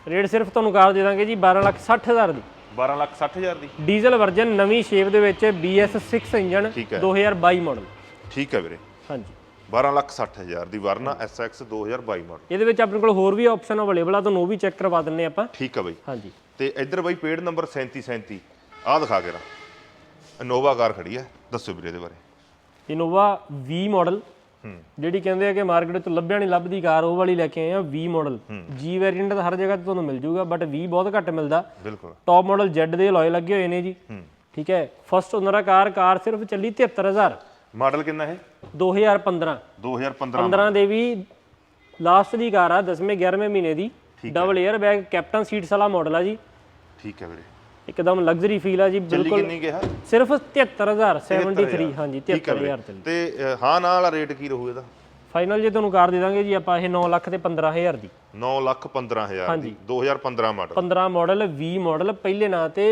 ਰੇਟ ਸਿਰਫ ਤੁਹਾਨੂੰ ਕਾਰ ਦੇ ਦਾਂਗੇ ਜੀ 12 ਲੱਖ 60 ਹਜ਼ਾਰ ਦੀ। 12 ਲੱਖ 60 ਹਜ਼ਾਰ ਦੀ? ਡੀਜ਼ਲ ਵਰਜਨ ਨਵੀਂ ਸ਼ੇਪ ਦੇ ਵਿੱਚ BS6 ਇੰਜਨ ਠੀਕ ਹੈ। 2022 ਮਾਡਲ। ਠੀਕ ਹੈ ਵੀਰੇ। ਹਾਂਜੀ। 12 ਲੱਖ 60 ਹਜ਼ਾਰ ਦੀ ਵਰਨਾ SX 2022 ਮਾਡਲ। ਇਹਦੇ ਵਿੱਚ ਆਪਣੇ ਕੋਲ ਹੋਰ ਵੀ ਆਪਸ਼ਨ ਅਵੇਲੇਬਲ ਆ ਤੁਹਾਨੂੰ ਉਹ ਵੀ ਚੈੱਕ ਕਰਵਾ ਦਿੰਨੇ ਆਪਾਂ। ਠੀਕ ਹੈ ਬਾਈ। ਹਾਂਜੀ। ਤੇ ਇੱਧਰ ਬਾਈ ਪੇਡ ਨੰਬਰ 37 37 ਆਹ ਦਿਖਾ ਕੇ ਰਾ। ਇਨੋਵਾ ਕਾਰ ਖੜੀ ਹੈ ਦੱਸੋ ਵੀਰੇ ਇਹਦੇ ਬਾਰੇ। Innova V model. ਜਿਹੜੀ ਕਹਿੰਦੇ ਆ ਕਿ ਮਾਰਕੀਟ 'ਚ ਲੱਭਿਆ ਨਹੀਂ ਲੱਭਦੀ ਕਾਰ ਉਹ ਵਾਲੀ ਲੈ ਕੇ ਆਏ ਆ V ਮਾਡਲ G ਵੈਰੀਐਂਟ ਤਾਂ ਹਰ ਜਗ੍ਹਾ ਤੇ ਤੁਹਾਨੂੰ ਮਿਲ ਜਾਊਗਾ ਬਟ V ਬਹੁਤ ਘੱਟ ਮਿਲਦਾ। ਬਿਲਕੁਲ। ਟੌਪ ਮਾਡਲ Z ਦੇ ਅਲੋਏ ਲੱਗੇ ਹੋਏ ਨੇ ਜੀ। ਠੀਕ ਹੈ? ਫਸਟ ਓਨਰ ਆ ਕਾਰ ਕਾਰ ਸਿਰਫ ਚੱਲੀ 73000 ਮਾਡਲ ਕਿੰਨਾ ਹੈ 2015 2015 15 ਦੇ ਵੀ ਲਾਸਟ ਦੀ ਕਾਰ ਆ 10ਵੇਂ 11ਵੇਂ ਮਹੀਨੇ ਦੀ। Double air bag captain seats ਵਾਲਾ ਮਾਡਲ ਆ ਜੀ। ਠੀਕ ਹੈ ਵੀਰੇ। ਇੱਕਦਮ ਲਗਜ਼ਰੀ ਫੀਲ ਆ ਜੀ ਬਿਲਕੁਲ ਕਿੰਨੀ ਕਿਹਾ? ਸਿਰਫ 73000 73 ਹਾਂਜੀ ਠੀਕ ਹੈ 73000 ਵੀਰੇ ਚੱਲੀ ਤੇ। ਹਾਂ ਨਾਲ ਵਾਲਾ ਰੇਟ ਕੀ ਰਹੂ ਇਹਦਾ? ਫਾਈਨਲ ਜੇ ਤੁਹਾਨੂੰ ਕਾਰ ਦੇ ਦਾਂਗੇ ਜੀ ਆਪਾਂ ਇਹ 9 ਲੱਖ ਤੇ 15000 ਦੀ। 9 ਲੱਖ 15 ਹਜ਼ਾਰ ਦੀ 2015 ਮਾਡਲ 15 ਮਾਡਲ 20 ਮਾਡਲ ਪਹਿਲੇ ਨਾਂ ਤੇ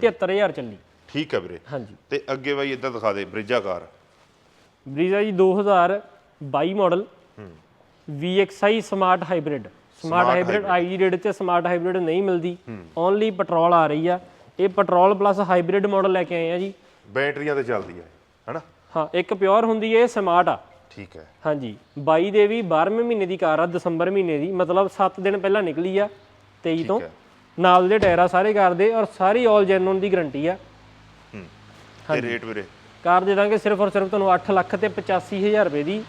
73000 ਚੱਲੀ। ਠੀਕ ਹੈ ਵੀਰੇ। ਹਾਂਜੀ। ਤੇ ਅੱਗੇ ਬਾਈ ਇੱਧਰ ਦਿਖਾ ਦੇ ਬ੍ਰਿਜਾ ਕਾਰ ਬਰੀਜ਼ਾ ਜੀ 2022 model VXI smart hybrid smart hybrid ਆਈ ਰੇਟ ਤੇ ਸਮਾਰਟ ਹਾਈਬ੍ਰਿਡ ਨਹੀਂ ਮਿਲਦੀ। ਓਨਲੀ ਪੈਟਰੋਲ ਆ ਰਹੀ ਆ। ਇਹ ਪੈਟਰੋਲ ਪਲੱਸ ਹਾਈਬ੍ਰਿਡ ਮਾਡਲ ਲੈ ਕੇ ਆਏ ਆ ਜੀ। ਬੈਟਰੀਆਂ ਤੇ ਚੱਲਦੀ ਹੈ ਹੈਨਾ? ਹਾਂ ਇੱਕ ਪਿਓਰ ਹੁੰਦੀ ਹੈ ਸਮਾਰਟ ਆ। ਠੀਕ ਹੈ। ਹਾਂਜੀ 22 ਦੇ ਵੀ 12ਵੇਂ ਮਹੀਨੇ ਦੀ ਕਾਰ ਆ ਦਸੰਬਰ ਮਹੀਨੇ ਦੀ ਮਤਲਬ 7 ਦਿਨ ਪਹਿਲਾਂ ਨਿਕਲੀ ਆ 23 ਤੋਂ। ਨਾਲ ਦੇ ਟਾਇਰ ਆ ਸਾਰੇ ਕਾਰ ਦੇ ਔਰ ਸਾਰੀ 올 ਜੈਨੂਨ ਦੀ ਗਾਰੰਟੀ ਆ। ਹੂੰ ਤੇ ਰੇਟ ਵੀਰੇ? ਕਾਰ ਦੇ ਦਾਂਗੇ ਸਿਰਫ ਔਰ ਸਿਰਫ ਤੁਹਾਨੂੰ 8 ਲੱਖ ਤੇ 85000 ਰੁਪਏ ਦੀ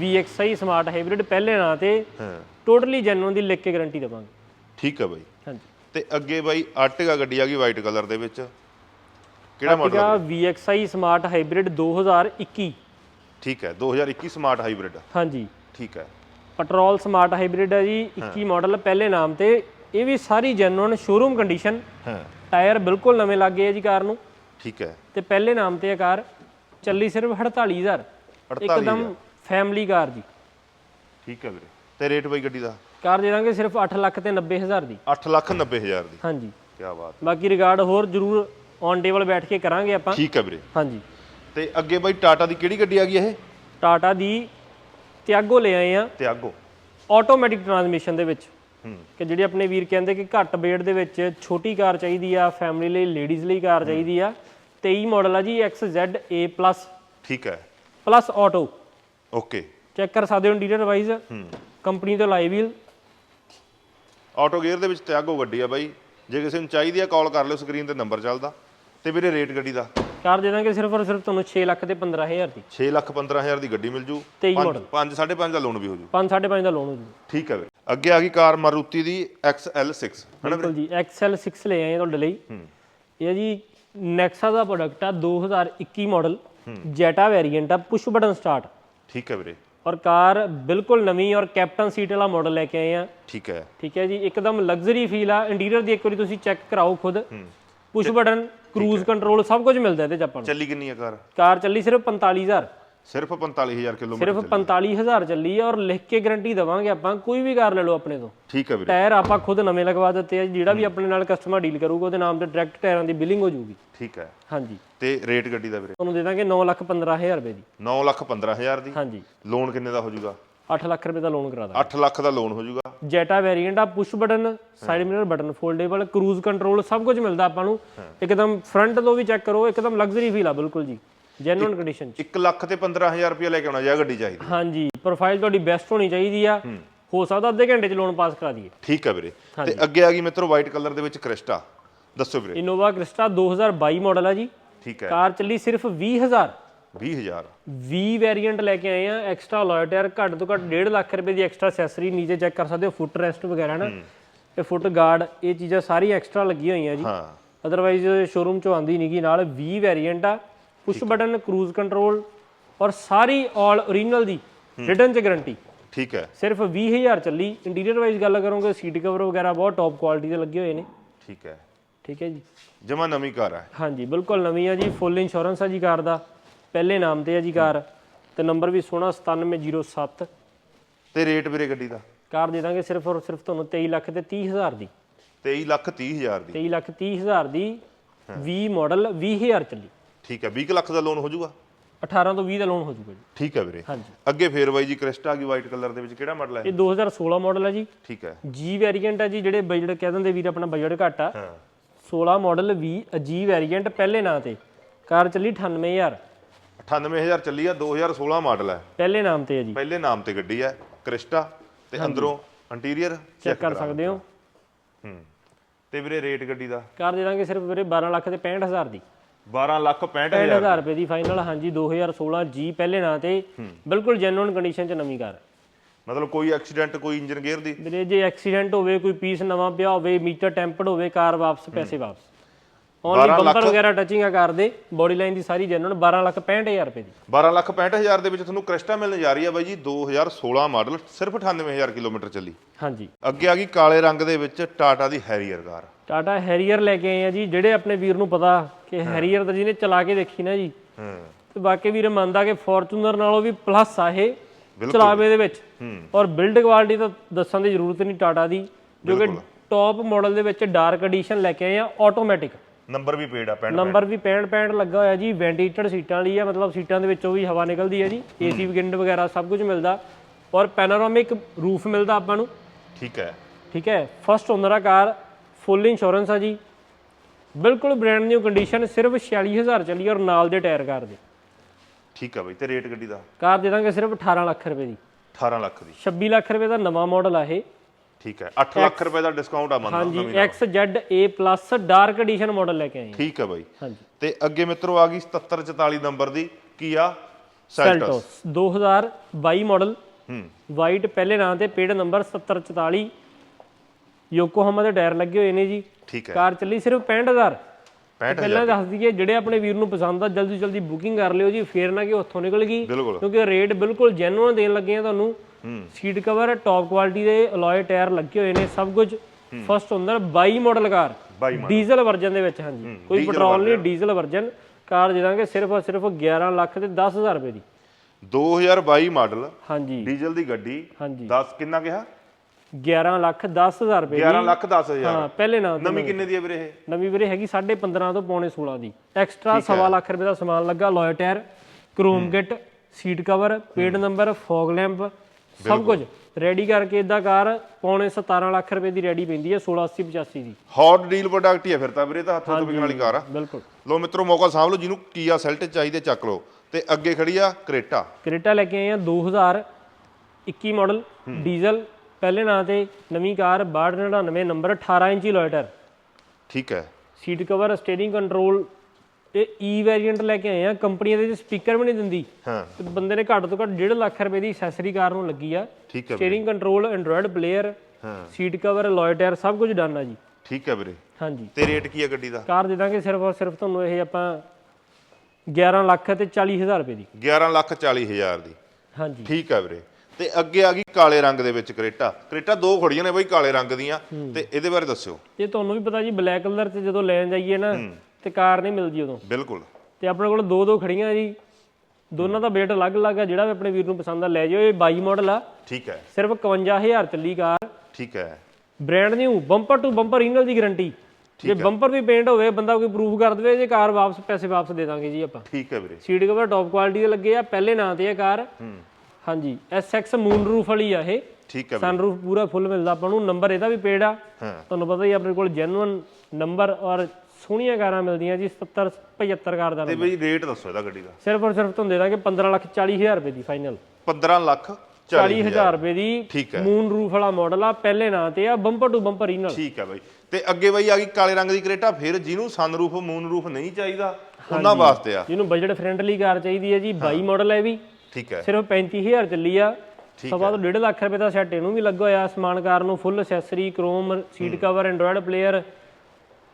VXI ਸਮਾਰਟ ਹਾਈਬ੍ਰਿਡ ਪਹਿਲੇ ਨਾਂ ਤੇ ਹਾਂ। ਟੋਟਲੀ ਜੈਨੂਨ ਦੀ ਲਿਖ ਕੇ ਗਾਰੰਟੀ ਦੇਵਾਂਗੇ। ਠੀਕ ਹੈ ਬਾਈ। ਤੇ ਅੱਗੇ ਬਾਈ ਆਰਟਿਗਾ ਗੱਡੀ ਆ ਗਈ ਵਾਈਟ ਕਲਰ ਦੇ ਵਿੱਚ। ਕਿਹੜਾ ਮਾਡਲ ਆ? VXI ਸਮਾਰਟ ਹਾਈਬ੍ਰਿਡ 2021 ਠੀਕ ਹੈ 2021 ਸਮਾਰਟ ਹਾਈਬ੍ਰਿਡ ਹਾਂਜੀ। ਠੀਕ ਹੈ। ਪੈਟਰੋਲ ਸਮਾਰਟ ਹਾਈਬ੍ਰਿਡ ਹੈ ਜੀ 21 ਮਾਡਲ ਪਹਿਲੇ ਨਾਮ ਤੇ। ਇਹ ਵੀ ਸਾਰੀ ਜੈਨੂਨ ਸ਼ੋਰੂਮ ਕੰਡੀਸ਼ਨ ਹਾਂ। ਟਾਇਰ ਬਿਲਕੁਲ ਨਵੇਂ ਲੱਗੇ ਆ ਜੀ ਕਾਰ ਨੂੰ। ਠੀਕ ਹੈ। ਤੇ ਪਹਿਲੇ ਨਾਮ ਤੇ ਇਹ ਕਾਰ ਚੱਲੀ ਸਿਰਫ 48000 ਇੱਕਦਮ ਫੈਮਿਲੀ ਕਾਰ ਜੀ। ਠੀਕ ਹੈ ਵੀਰੇ। ਤੇ ਰੇਟ ਬਾਈ ਗੱਡੀ ਦਾ? ਕਾਰ ਦੇ ਦਾਂਗੇ ਸਿਰਫ 8 ਲੱਖ ਤੇ 90000 ਦੀ। 8 ਲੱਖ 90 ਹਜ਼ਾਰ ਦੀ। ਹਾਂਜੀ। ਕੀ ਬਾਤ ਬਾਕੀ ਰਿਗਾਰਡ ਹੋਰ ਜ਼ਰੂਰ ਔਨ ਟੇਬਲ ਬੈਠ ਕੇ ਕਰਾਂਗੇ ਆਪਾਂ। ਠੀਕ ਹੈ ਵੀਰੇ। ਹਾਂਜੀ। ਤੇ ਅੱਗੇ ਬਾਈ ਟਾਟਾ ਦੀ ਕਿਹੜੀ ਗੱਡੀ ਆ ਗਈ ਇਹ? ਟਾਟਾ ਦੀ ਤਿਆਗੋ ਲੈ ਆਏ ਆ। ਤਿਆਗੋ। ਆਟੋਮੈਟਿਕ ਟਰਾਂਸਮਿਸ਼ਨ ਦੇ ਵਿੱਚ। ਕਿ ਜਿਹੜੇ ਆਪਣੇ ਵੀਰ ਕਹਿੰਦੇ ਕਿ ਘੱਟ ਬਜਟ ਦੇ ਵਿੱਚ ਛੋਟੀ ਕਾਰ ਚਾਹੀਦੀ ਆ ਫੈਮਿਲੀ ਲਈ ਲੇਡੀਜ਼ ਲਈ ਕਾਰ ਚਾਹੀਦੀ ਆ। 23 ਮਾਡਲ ਆ ਜੀ XZA ਠੀਕ ਹੈ। Plus auto okay. ਚੈੱਕ ਕਰ ਸਕਦੇ ਹੋ ਇੰਟੀਰੀਅਰ ਵਾਈਜ਼ ਹੂੰ। ਕੰਪਨੀ ਤੋਂ ਲਾਈਵ ਵੀਲ। ਆਟੋ ਗੇਅਰ ਦੇ ਵਿੱਚ ਤਿਆਗੋ ਗੱਡੀ ਆ ਬਾਈ। ਜੇ ਕਿਸੇ ਨੂੰ ਚਾਹੀਦੀ ਆ ਕਾਲ ਕਰ ਲਿਓ ਸਕਰੀਨ ਤੇ ਨੰਬਰ ਚੱਲਦਾ। ਤੇ ਵੀਰੇ ਰੇਟ ਗੱਡੀ ਦਾ? ਕਾਰ ਦੇ ਦਾਂਗੇ ਸਿਰਫ ਔਰ ਸਿਰਫ ਤੁਹਾਨੂੰ 6 ਲੱਖ ਤੇ 15000 ਦੀ। 6 ਲੱਖ 15 ਹਜ਼ਾਰ ਦੀ ਗੱਡੀ ਮਿਲ ਜੂ। 23 ਮਾਡਲ 5 5.5 ਦਾ ਲੋਨ ਵੀ ਹੋ ਜੂ। 5 5.5 ਦਾ ਲੋਨ ਹੋ ਜੂ। ਠੀਕ ਹੈ ਵੀਰੇ। ਅੱਗੇ ਆ ਗਈ ਕਾਰ ਮਾਰੂਤੀ ਦੀ XL6 ਹਨਾ ਬਿਲਕੁਲ ਜੀ XL6 ਲੈ ਆਏ ਹਾਂ ਤੁਹਾਡੇ ਲਈ। ਹੂੰ। ਇਹ ਜੀ ਨੈਕਸਾ ਦਾ ਪ੍ਰੋਡਕਟ ਆ 2021 ਮਾਡਲ ਜੈਟਾ ਵੈਰੀਐਂਟ ਆ ਪੁਸ਼ ਬਟਨ ਸਟਾਰਟ ਠੀਕ ਹੈ ਵੀਰੇ। ਔਰ ਕਾਰ ਬਿਲਕੁਲ ਨਵੀਂ ਔਰ ਕੈਪਟਨ ਸੀਟ ਵਾਲਾ ਮਾਡਲ ਲੈ ਕੇ ਆਏ ਆ। ਠੀਕ ਹੈ। ਠੀਕ ਹੈ ਜੀ ਇੱਕਦਮ ਲਗਜ਼ਰੀ ਫੀਲ ਆ। ਇੰਟੀਰੀਅਰ ਦੀ ਇੱਕ ਵਾਰੀ ਤੁਸੀਂ ਚੈੱਕ ਕਰਾਓ ਖੁਦ। ਪੁਸ਼ ਬਟਨ ਕਰੂਜ਼ ਕੰਟਰੋਲ ਸਭ ਕੁਝ ਮਿਲਦਾ ਇਹਦੇ ਚ ਆਪਾਂ ਨੂੰ। ਚੱਲੀ ਕਿੰਨੀ ਆ ਕਾਰ? ਕਾਰ ਚੱਲੀ ਸਿਰਫ 45000 ਸਿਰਫ 45000 ਕਿਲੋਮੀਟਰ ਸਿਰਫ 45000 ਚੱਲੀ ਆ ਔਰ ਲਿਖ ਕੇ ਗਾਰੰਟੀ ਦਵਾਂਗੇ ਆਪਾਂ ਕੋਈ ਵੀ ਕਾਰ ਲੈ ਲਓ ਆਪਣੇ ਤੋਂ। ਠੀਕ ਹੈ ਵੀਰੇ। ਟਾਇਰ ਆਪਾਂ ਖੁਦ ਨਵੇਂ ਲਗਵਾ ਦਿੱਤੇ ਆ ਜਿਹੜਾ ਵੀ ਆਪਣੇ ਨਾਲ ਕਸਟਮਰ ਡੀਲ ਕਰੂਗਾ ਉਹਦੇ ਨਾਮ ਤੇ ਡਾਇਰੈਕਟ ਟਾਇਰਾਂ ਦੀ ਬਿਲਿੰਗ ਹੋ ਜਾਊਗੀ। ਠੀਕ ਹੈ ਹਾਂਜੀ। ਤੇ ਰੇਟ ਗੱਡੀ ਦਾ ਵੀਰੇ? ਤੁਹਾਨੂੰ ਦੇ ਦਾਂਗੇ 9 ਲੱਖ 15000 ਰੁਪਏ ਦੀ। 9 ਲੱਖ 15000 ਦੀ? ਹਾਂਜੀ। ਲੋਨ ਕਿੰਨੇ ਦਾ ਹੋ ਜਾਊਗਾ? 8 ਲੱਖ ਰੁਪਏ ਦਾ ਲੋਨ ਕਰਾ ਦਾਂਗੇ। 8 ਲੱਖ ਦਾ ਲੋਨ ਹੋ ਜਾਊਗਾ। ਜੈਟਾ ਵੇਰੀਐਂਟ ਆ push button side mirror button foldable cruise control ਸਭ ਕੁਝ ਮਿਲਦਾ ਆਪਾਂ ਨੂੰ। ਇੱਕਦਮ ਫਰੰਟ ਤੋਂ ਵੀ ਚੈੱਕ ਕਰੋ ਇੱਕਦਮ ਲਗਜ਼ਰੀ ਫੀਲ ਆ ਬਿਲਕੁਲ ਜੀ। ਜੈਨੂਇਨ ਕੰਡੀਸ਼ਨ ਚ। 1 ਲੱਖ ਤੇ 15000 ਰੁਪਏ ਲੈ ਕੇ ਆਉਣਾ ਜਾਂ ਗੱਡੀ ਚਾਹੀਦੀ। ਹਾਂਜੀ ਪ੍ਰੋਫਾਈਲ ਤੁਹਾਡੀ ਬੈਸਟ ਹੋਣੀ ਚਾਹੀਦੀ ਆ। ਹੋ। ਸਕਦਾ ਅੱਧੇ ਘੰਟੇ ਚ ਲੋਨ ਪਾਸ ਕਰਾ ਦਈਏ। ਠੀਕ ਹੈ ਵੀਰੇ। ਤੇ ਅੱਗੇ ਆ ਗਈ ਮਿੱਤਰੋ ਵਾਈਟ ਕਲਰ ਦੇ ਵਿੱਚ ਕ੍ਰਿਸਟਾ। ਦੱਸੋ ਵੀਰੇ। ਇਨੋਵਾ ਕ੍ਰਿਸਟਾ 2022 ਮਾਡਲ ਆ ਜੀ। ਠੀਕ ਹੈ ਕਾਰ ਚੱਲੀ ਸਿਰਫ 20000 20000 V ਵੇਰੀਐਂਟ ਲੈ ਕੇ ਆਏ ਆ ਐਕਸਟਰਾ ਅਲੋਏ ਟਾਇਰ ਘੱਟ ਤੋਂ ਘੱਟ 1.5 ਲੱਖ ਰੁਪਏ ਦੀ ਐਕਸਟਰਾ ਐਕਸੈਸਰੀ ਨੀਚੇ ਚੈੱਕ ਕਰ ਸਕਦੇ ਹੋ ਫੁੱਟ ਰੈਸਟ ਵਗੈਰਾ ਨਾ। ਇਹ ਫੁੱਟ ਗਾਰਡ ਇਹ ਚੀਜ਼ਾਂ ਸਾਰੀ ਐਕਸਟਰਾ ਲੱਗੀਆਂ ਹੋਈਆਂ ਜੀ। ਹਾਂ। ਅਦਰਵਾਈਜ਼ ਸ਼ੋਰੂਮ ਚੋਂ ਆਂਦੀ ਨਹੀਂਗੀ ਨਾਲ 20 ਵੇਰੀਐਂਟ ਆ। ਪੁਸ਼ ਬਟਨ ਕਰੂਜ਼ ਕੰਟਰੋਲ ਔਰ ਸਾਰੀ ਆਲ ਓਰੀਜਨਲ ਦੀ ਰਿਟਰਨ ਚ ਗਾਰੰਟੀ ਠੀਕ ਹੈ। ਸਿਰਫ 20000 ਚੱਲੀ। ਇੰਟੀਰੀਅਰ ਵਾਈਜ਼ ਗੱਲ ਕਰੋਗੇ ਸੀਟ ਕਵਰ ਵਗੈਰਾ ਬਹੁਤ ਟੌਪ ਕੁਆਲਿਟੀ ਦੇ ਲੱਗੇ ਹੋਏ ਨੇ। ਠੀਕ ਹੈ। ਠੀਕ ਹੈ ਜੀ। ਜਮਾ ਨਵੀਂ ਕਾਰ ਹੈ। ਹਾਂਜੀ ਬਿਲਕੁਲ ਨਵੀਂ ਆ ਜੀ। ਫੁੱਲ ਇੰਸ਼ੋਰੈਂਸ ਆ ਜੀ ਕਾਰ ਦਾ। ਪਹਿਲੇ ਨਾਮ ਤੇ ਆ ਜੀ ਕਾਰ। ਤੇ ਨੰਬਰ ਵੀ ਸੋਹਣਾ 9707 ਤੇ ਰੇਟ ਵੀਰੇ ਗੱਡੀ ਦਾ? ਕਾਰ ਦੇ ਦਾਂਗੇ ਸਿਰਫ ਔਰ ਸਿਰਫ ਤੁਹਾਨੂੰ 23 ਲੱਖ ਤੇ 30000 ਦੀ। 23 ਲੱਖ 30 ਹਜ਼ਾਰ ਦੀ। 23 ਲੱਖ 30000 ਦੀ 20 ਮਾਡਲ 20000 ਚੱਲੀ। ਠੀਕ ਹੈ 20 ਲੱਖ ਦਾ ਲੋਨ ਹੋ ਜਾਊਗਾ? 18 ਤੋਂ 20 ਦਾ ਲੋਨ ਹੋ ਜਾਊਗਾ ਜੀ। ਠੀਕ ਹੈ ਵੀਰੇ। ਹਾਂਜੀ। ਅੱਗੇ ਫੇਰ ਬਾਈ ਜੀ ਕ੍ਰਿਸਟਾ ਗਈ ਵਾਈਟ ਕਲਰ ਦੇ ਵਿੱਚ ਕਿਹੜਾ ਮਾਡਲ ਹੈ? ਇਹ 2016 ਮਾਡਲ ਹੈ ਜੀ। ਠੀਕ ਹੈ। ਜੀ ਵੇਰੀਐਂਟ ਹੈ ਜੀ ਜਿਹੜੇ ਬਜਟ ਕਹਿ ਦਿੰਦੇ ਵੀਰ ਆਪਣਾ ਬਜਟ ਘੱਟ ਆ। ਹਾਂ। 16 ਮਾਡਲ 20 ਜੀ ਵੇਰੀਐਂਟ ਪਹਿਲੇ ਨਾਂ ਤੇ। ਕਾਰ ਚੱਲੀ 98000 98000 ਚੱਲੀ ਆ 2016 ਮਾਡਲ ਹੈ। ਪਹਿਲੇ ਨਾਮ ਤੇ ਹੈ ਜੀ। ਪਹਿਲੇ ਨਾਮ ਤੇ ਗੱਡੀ ਹੈ ਕ੍ਰਿਸਟਾ ਤੇ ਅੰਦਰੋਂ ਇੰਟੀਰੀਅਰ ਚੈੱਕ ਕਰ ਸਕਦੇ ਹੋ। ਹੂੰ। ਤੇ ਵੀਰੇ ਰੇਟ ਗੱਡੀ ਦਾ? ਕਾਰ ਦੇ ਦਾਂਗੇ ਸਿਰਫ ਵੀਰੇ 12 ਲੱਖ ਤੇ 65000 ਦੀ। 12 ਲੱਖ 65000 65000 ਰੁਪਏ ਦੀ ਫਾਈਨਲ ਹਾਂਜੀ 2016 ਜੀ ਪਹਿਲੇ ਨਾਂ ਤੇ ਬਿਲਕੁਲ ਜੈਨੂਇਨ ਕੰਡੀਸ਼ਨ ਚ ਨਵੀਂ ਕਾਰ। ਮਤਲਬ ਕੋਈ ਐਕਸੀਡੈਂਟ ਕੋਈ ਇੰਜਨ ਗੇਅਰ ਦੀ? ਵੀਰੇ ਜੇ ਐਕਸੀਡੈਂਟ ਹੋਵੇ ਕੋਈ ਪੀਸ ਨਵਾਂ ਪਿਆ ਹੋਵੇ ਮੀਟਰ ਟੈਂਪਰਡ ਹੋਵੇ ਕਾਰ ਵਾਪਸ ਪੈਸੇ ਵਾਪਸ। ਓਨਲੀ 12 ਬੰਪਰ ਵਗੈਰਾ ਟੱਚਿੰਗ ਆ ਕਾਰ ਦੇ ਬੋਡੀ ਲਾਈਨ ਦੀ ਸਾਰੀ ਜੈਨੂਇਨ 12 ਲੱਖ 65000 ਰੁਪਏ ਦੀ। 12 ਲੱਖ 65000 ਦੇ ਵਿੱਚ ਤੁਹਾਨੂੰ ਕ੍ਰਿਸਟਾ ਮਿਲਣ ਜਾ ਰਹੀ ਹੈ ਬਾਈ ਜੀ 2016 ਮਾਡਲ ਸਿਰਫ 98000 ਕਿਲੋਮੀਟਰ ਚੱਲੀ। ਹਾਂਜੀ। ਅੱਗੇ ਆ ਗਈ ਕਾਲੇ ਰੰਗ ਦੇ ਵਿੱਚ ਟਾਟਾ ਦੀ ਹੈਰੀਅਰ ਕਾਰ। ਟਾਟਾ ਹੈਰੀਅਰ ਲੈ ਕੇ ਆਏ ਆ ਜੀ ਜਿਹੜੇ ਆਪਣੇ ਵੀਰ ਨੂੰ ਪਤਾ ਕਿ ਹੈਰੀਅਰ ਤਾਂ ਜਿਹਨੇ ਚਲਾ ਕੇ ਦੇਖੀ ਨਾ ਜੀ। ਹੂੰ। ਤੇ ਬਾਕੀ ਵੀਰ ਮੰਨਦਾ ਕਿ ਫੋਰਚੂਨਰ ਨਾਲੋਂ ਵੀ ਪਲੱਸ ਆ ਇਹ ਚਲਾਵੇ ਦੇ ਵਿੱਚ। ਔਰ ਬਿਲਡ ਕੁਆਲਿਟੀ ਤਾਂ ਦੱਸਣ ਦੀ ਜ਼ਰੂਰਤ ਨਹੀਂ ਟਾਟਾ ਦੀ ਜੋ ਕਿ ਟੌਪ ਮਾਡਲ ਦੇ ਵਿੱਚ ਡਾਰਕ ਐਡੀਸ਼ਨ ਲੈ ਕੇ ਆਏ ਆ ਆਟੋਮੈਟਿਕ ਨੰਬਰ ਵੀ ਪੇਡ ਆ ਪੈਣ ਨੰਬਰ ਵੀ 65 65 ਲੱਗਾ ਹੋਇਆ ਜੀ ਵੈਂਟੀਲੇਟਡ ਸੀਟਾਂ ਲਈ ਆ ਮਤਲਬ ਸੀਟਾਂ ਦੇ ਵਿੱਚੋਂ ਵੀ ਹਵਾ ਨਿਕਲਦੀ ਹੈ ਜੀ ਏਸੀ ਵਿੰਡ ਵਗੈਰਾ ਸਭ ਕੁਝ ਮਿਲਦਾ। ਔਰ ਪੈਨੋਰਾਮਿਕ ਰੂਫ ਮਿਲਦਾ ਆਪਾਂ ਨੂੰ। ਠੀਕ ਹੈ। ਠੀਕ ਹੈ ਫਸਟ ਓਨਰ ਆ ਕਾਰ ਫੁੱਲ ਇੰਸ਼ੋਰੈਂਸ ਆ ਜੀ। ਬਿਲਕੁਲ ਬ੍ਰਾਂਡ ਨਿਊ ਕੰਡੀਸ਼ਨ ਸਿਰਫ 46000 ਚੱਲੀ ਔਰ ਨਾਲ ਦੇ ਟਾਇਰ ਕਾਰ ਦੇ। ਠੀਕ ਹੈ ਬਾਈ ਤੇ ਰੇਟ ਗੱਡੀ ਦਾ? ਕਾਰ ਦੇ ਦਾਂਗੇ ਸਿਰਫ 18 ਲੱਖ ਰੁਪਏ ਦੀ। 18 ਲੱਖ ਦੀ। 26 ਲੱਖ ਰੁਪਏ ਦਾ ਨਵਾਂ ਮਾਡਲ ਆ ਇਹ। ਠੀਕ ਹੈ। 8 ਲੱਖ ਰੁਪਏ ਦਾ ਡਿਸਕਾਊਂਟ ਆ ਮੰਨ ਹਾਂਜੀ XZA+ ਡਾਰਕ ਐਡੀਸ਼ਨ ਮਾਡਲ ਲੈ ਕੇ ਆਏ ਹਾਂ। ਠੀਕ ਹੈ ਬਾਈ। ਹਾਂਜੀ। ਤੇ ਅੱਗੇ ਮਿੱਤਰੋ ਆ ਗਈ 7744 ਨੰਬਰ ਦੀ ਕੀਆ ਸੈਲਟਸ ਸੈਲਟੋਸ 2022 ਮਾਡਲ ਹੂੰ। ਵਾਈਟ ਪਹਿਲੇ ਨਾਂ ਤੇ ਪੇਡ ਨੰਬਰ 7044 ਯੋਕੋਹਾਮਾ ਦੇ ਟਾਇਰ ਲੱਗੇ ਹੋਏ ਨੇ ਜੀ। ਠੀਕ ਹੈ। ਕਾਰ ਚੱਲੀ ਸਿਰਫ 65000 65 ਪਹਿਲਾਂ ਦੱਸ ਦਈਏ ਜਿਹੜੇ ਆਪਣੇ ਵੀਰ ਨੂੰ ਪਸੰਦ ਆ ਜਲਦੀ ਜਲਦੀ ਬੁਕਿੰਗ ਕਰ ਲਿਓ ਜੀ ਫੇਰ ਨਾ ਕਿ ਉੱਥੋਂ ਨਿਕਲ ਗਈ ਬਿਲਕੁਲ। ਕਿਉਂਕਿ ਰੇਟ ਬਿਲਕੁਲ ਜੈਨੂਇਨ ਦੇਣ ਲੱਗੇ ਆ ਤੁਹਾਨੂੰ। ਸੀਟ ਕਵਰ ਟੌਪ ਕੁਆਲਿਟੀ ਦੇ ਅਲੋਏ ਟਾਇਰ ਲੱਗੇ ਹੋਏ ਨੇ ਸਭ ਕੁਝ ਫਸਟ ਹੁੰਦਾ 22 ਮਾਡਲ ਕਾਰ। 22 ਡੀਜ਼ਲ ਵਰਜਨ ਦੇ ਵਿੱਚ ਹਾਂਜੀ। ਕੋਈ ਪੈਟਰੋਲ ਨਹੀਂ ਡੀਜ਼ਲ ਵਰਜਨ ਕਾਰ ਦੇ ਦਾਂਗੇ ਸਿਰਫ ਸਿਰਫ 11 ਲੱਖ ਤੇ 10000 ਰੁਪਏ ਦੀ। 2022 ਮਾਡਲ ਹਾਂਜੀ। ਡੀਜ਼ਲ ਦੀ ਗੱਡੀ ਹਾਂਜੀ। 10 ਕਿੰਨਾ ਕਿਹਾ? 11 ਲੱਖ 10000 ਰੁਪਏ 11 ਲੱਖ 10000 ਹਾਂ ਪਹਿਲੇ ਨਾਂ ਤੇ ਨਵੀਂ ਕਿੰਨੇ ਦੀ ਹੈ ਵੀਰੇ ਇਹ? ਨਵੀਂ ਵੀਰੇ ਹੈਗੀ 15.5 ਤੋਂ ਪੌਣੇ 16 ਦੀ। ਐਕਸਟਰਾ ਸਵਾ ਲੱਖ ਰੁਪਏ ਦਾ ਸਮਾਨ ਲੱਗਾ alloy tyre chrome kit seat cover paid number fog lamp ਸਭ ਕੁਝ। ਰੈਡੀ ਕਰਕੇ ਇਦਾਂ ਕਾਰ ਪੌਣੇ 17 ਲੱਖ ਰੁਪਏ ਦੀ ਰੈਡੀ ਪੈਂਦੀ ਹੈ 1680 ਦੀ। ਹੌਟ ਡੀਲ ਪ੍ਰੋਡਕਟ ਹੀ ਹੈ ਫਿਰ ਤਾਂ ਵੀਰੇ ਤਾਂ ਹੱਥੋਂ ਤੋਂ ਵਿਕਣ ਵਾਲੀ ਕਾਰ ਆ। ਬਿਲਕੁਲ। ਲੋ ਮਿੱਤਰੋ ਮੌਕਾ ਸਾਂਭ ਲਓ ਜਿਹਨੂੰ ਕੀਆ ਸੈਲਟ ਚਾਹੀਦੇ ਚੱਕ ਲਓ। ਤੇ ਅੱਗੇ ਖੜੀ ਆ ਕ੍ਰੇਟਾ ਕ੍ਰੇਟਾ ਲੈ ਕੇ ਆਏ ਆ 2021 ਮਾਡਲ ਡੀਜ਼ਲ ਪਹਿਲੇ ਨਾਂ ਤੇ ਨਵੀਂ ਕਾਰ 6299 ਨੰਬਰ 18 ਇੰਚੀ ਲੋਇਰ ਟਾਇਰ ਠੀਕ ਹੈ। ਸੀਟ ਕਵਰ ਸਟੀਅਰਿੰਗ ਕੰਟਰੋਲ ਇਹ ਈ ਵੇਰੀਐਂਟ ਲੈ ਕੇ ਆਏ ਆ। ਕੰਪਨੀ ਦੇ ਵਿੱਚ ਸਪੀਕਰ ਵੀ ਨਹੀਂ ਦਿੰਦੀ। ਹਾਂ। ਤੇ ਬੰਦੇ ਨੇ ਘੱਟ ਤੋਂ ਘੱਟ 1.5 ਲੱਖ ਰੁਪਏ ਦੀ ਐਕਸੈਸਰੀ ਕਾਰ ਨੂੰ ਲੱਗੀ ਆ। ਠੀਕ ਹੈ ਕੰਟਰੋਲ ਐਂਡਰੋਇਡ ਪਲੇਅਰ ਹਾਂ। ਸੀਟ ਕਵਰ ਲੋਇਰ ਟਾਇਰ ਸਭ ਕੁਝ ਡਨ ਆ ਜੀ। ਠੀਕ ਹੈ ਵੀਰੇ। ਹਾਂਜੀ। ਤੇ ਰੇਟ ਕੀ ਹੈ ਗੱਡੀ ਦਾ? ਕਾਰ ਦੇ ਦਾਂਗੇ ਸਿਰਫ ਔਰ ਸਿਰਫ ਤੁਹਾਨੂੰ ਇਹ ਆਪਾਂ 11 ਲੱਖ ਤੇ 40000 ਰੁਪਏ ਦੀ। 11 ਲੱਖ 40 ਹਜ਼ਾਰ ਦੀ। ਹਾਂਜੀ। ਠੀਕ ਹੈ ਵੀਰੇ। ਤੇ ਅੱਗੇ ਆ ਗਈ ਕਾਲੇ ਰੰਗ ਦੇ ਵਿੱਚ ਕ੍ਰੇਟਾ। ਕ੍ਰੇਟਾ ਦੋ ਖੜੀਆਂ ਨੇ ਬਾਈ ਕਾਲੇ ਰੰਗ ਦੀਆਂ। ਤੇ ਇਹਦੇ ਬਾਰੇ ਦੱਸਿਓ। ਇਹ ਤੁਹਾਨੂੰ ਵੀ ਪਤਾ ਜੀ ਬਲੈਕ ਕਲਰ ਤੇ ਜਦੋਂ ਲੈਣ ਜਾਈਏ ਨਾ ਤੇ ਕਾਰ ਨਹੀਂ ਮਿਲਦੀ ਉਦੋਂ। ਬਿਲਕੁਲ। ਤੇ ਆਪਣੇ ਕੋਲ ਦੋ ਦੋ ਖੜੀਆਂ ਜੀ। ਦੋਨਾਂ ਦਾ ਵੇਟ ਅਲੱਗ-ਅਲੱਗ ਆ ਜਿਹੜਾ ਵੀ ਆਪਣੇ ਵੀਰ ਨੂੰ ਪਸੰਦ ਆ ਲੈ ਜਾਓ। ਇਹ 22 ਮਾਡਲ ਆ। ਠੀਕ ਹੈ। ਸਿਰਫ 51000 ਚੱਲੀ ਕਾਰ। ਠੀਕ ਹੈ। Brand new bumper to bumper renal ਦੀ ਗਾਰੰਟੀ ਜੇ ਬੰਪਰ ਵੀ ਪੇਂਟ ਹੋਵੇ ਬੰਦਾ ਕੋਈ ਪ੍ਰੂਫ ਕਰ ਦੇਵੇ ਜੇ ਕਾਰ ਵਾਪਸ ਪੈਸੇ ਵਾਪਸ ਦੇ ਦਾਂਗੇ ਜੀ ਆਪਾਂ। ਠੀਕ ਹੈ ਵੀਰੇ। ਸੀਟ ਕਵਰ ਟੌਪ ਕੁਆਲਿਟੀ ਦੇ ਲੱਗੇ ਆ ਪਹਿਲੇ ਨਾਂ ਤੇ ਆ ਕਾਰ। ਹਾਂਜੀ SX ਮੂਨ ਰੂਫ ਵਾਲੀ ਆ ਇਹ। ਠੀਕ ਹੈ ਵੀਰੇ। ਸਨਰੂਫ ਪੂਰਾ ਫੁੱਲ ਮਿਲਦਾ ਆਪਾਂ ਨੂੰ। ਨੰਬਰ ਇਹਦਾ ਵੀ ਪੇਡ ਆ। ਤੁਹਾਨੂੰ ਪਤਾ ਹੀ ਆਪਣੇ ਕੋਲ ਜੈਨੂਇਨ ਨੰਬਰ ਔਰ ਸੋਹਣੀਆਂ ਕਾਰਾਂ ਮਿਲਦੀਆਂ ਜੀ 70 75 ਕਾਰ ਦਾ ਤੇ ਬਈ ਰੇਟ ਦੱਸੋ ਇਹਦਾ ਗੱਡੀ ਦਾ। ਸਿਰਫ ਔਰ ਸਿਰਫ ਤੁਹਾਨੂੰ ਦੇ ਦਾਂਗੇ 15 ਲੱਖ 40 ਹਜ਼ਾਰ ਰੁਪਏ ਦੀ ਫਾਈਨਲ 15 ਲੱਖ 40000 ਰੁਪਏ ਦੀ। ਮੂਨ ਰੂਫ ਵਾਲਾ ਮਾਡਲ ਆ ਪਹਿਲੇ ਨਾਂ ਤੇ ਆ ਬੰਪਰ ਟੂ ਬੰਪਰ ਰੀਨਲ ਠੀਕ ਹੈ ਬਾਈ। ਤੇ ਅੱਗੇ ਬਾਈ ਆ ਗਈ ਕਾਲੇ ਰੰਗ ਦੀ ਕਰੇਟਾ ਫਿਰ ਜਿਹਨੂੰ ਸਨਰੂਫ ਮੂਨ ਰੂਫ ਨਹੀਂ ਚਾਹੀਦਾ ਉਹਨਾਂ ਵਾਸਤੇ ਆ। ਜਿਹਨੂੰ ਬਜਟ ਫ੍ਰੈਂਡਲੀ ਕਾਰ ਚਾਹੀਦੀ ਹੈ ਜੀ 22 ਮਾਡਲ ਹੈ ਵੀ। ਠੀਕ ਹੈ। ਸਿਰਫ 35000 ਚੱਲੀ ਆ। ਸਵਾ ਤੋਂ 1.5 ਲੱਖ ਰੁਪਏ ਦਾ ਸੈੱਟ ਇਹਨੂੰ ਵੀ ਲੱਗਾ ਹੋਇਆ। ਸਮਾਨ ਕਾਰ ਨੂੰ full accessory chrome seat cover android player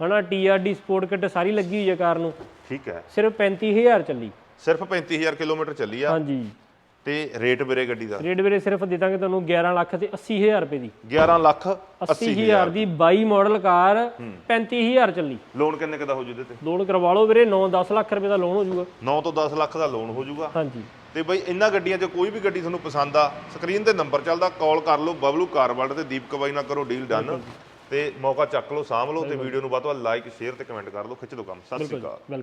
ਹਨਾ ਟੀਆਰਡੀ ਸਪੋਰਟ ਕਿੱਟ ਸਾਰੀ ਲੱਗੀ ਹੋਈ ਹੈ ਕਾਰ ਨੂੰ। ਠੀਕ ਹੈ। ਸਿਰਫ 35000 ਚੱਲੀ। ਸਿਰਫ 35000 ਕਿਲੋਮੀਟਰ ਚੱਲੀ ਆ। ਹਾਂਜੀ। ਤੇ ਰੇਟ ਵੀਰੇ ਗੱਡੀ ਦਾ? ਰੇਟ ਵੀਰੇ ਸਿਰਫ ਦੇ ਦਾਂਗੇ ਤੁਹਾਨੂੰ 11 ਲੱਖ ਤੇ 80000 ਰੁਪਏ ਦੀ। 11 ਲੱਖ 80000 ਦੀ 22 ਮਾਡਲ ਕਾਰ 35000 ਚੱਲੀ। ਲੋਨ ਕਿੰਨੇ ਕੁ ਦਾ ਹੋ ਜੂ ਤੇ? ਲੋਨ ਕਰਵਾ ਲਓ ਵੀਰੇ 9-10 ਲੱਖ ਰੁਪਏ ਦਾ ਲੋਨ ਹੋ ਜਾਊਗਾ 9 ਤੋਂ 10 ਲੱਖ ਦਾ ਲੋਨ ਹੋ ਜਾਊਗਾ ਹਾਂਜੀ। ਤੇ ਬਈ ਇਹਨਾਂ ਗੱਡੀਆਂ 'ਚ ਕੋਈ ਵੀ ਗੱਡੀ ਤੁਹਾਨੂੰ ਪਸੰਦ ਆ ਸਕਰੀਨ ਤੇ ਨੰਬਰ ਚੱਲਦਾ ਕਾਲ ਕਰ ਲਓ ਬਬਲੂ ਕਾਰ ਵਰਲਡ ਤੇ ਦੀਪਕ ਬਾਈ ਨਾਲ ਕਰੋ ਡੀਲ ਡਨ ਤੇ ਮੌਕਾ ਚੱਕ ਲਓ ਸਾਂਭ ਲਓ ਤੇ ਵੀਡੀਓ ਨੂੰ ਵੱਧ ਤੋਂ ਵੱਧ ਲਾਈਕ ਸ਼ੇਅਰ ਤੇ ਕਮੈਂਟ ਕਰ ਲਓ। ਖਿੱਚ ਦਿਓ ਕੰਮ। ਸਤਿ ਸ਼੍ਰੀ ਅਕਾਲ।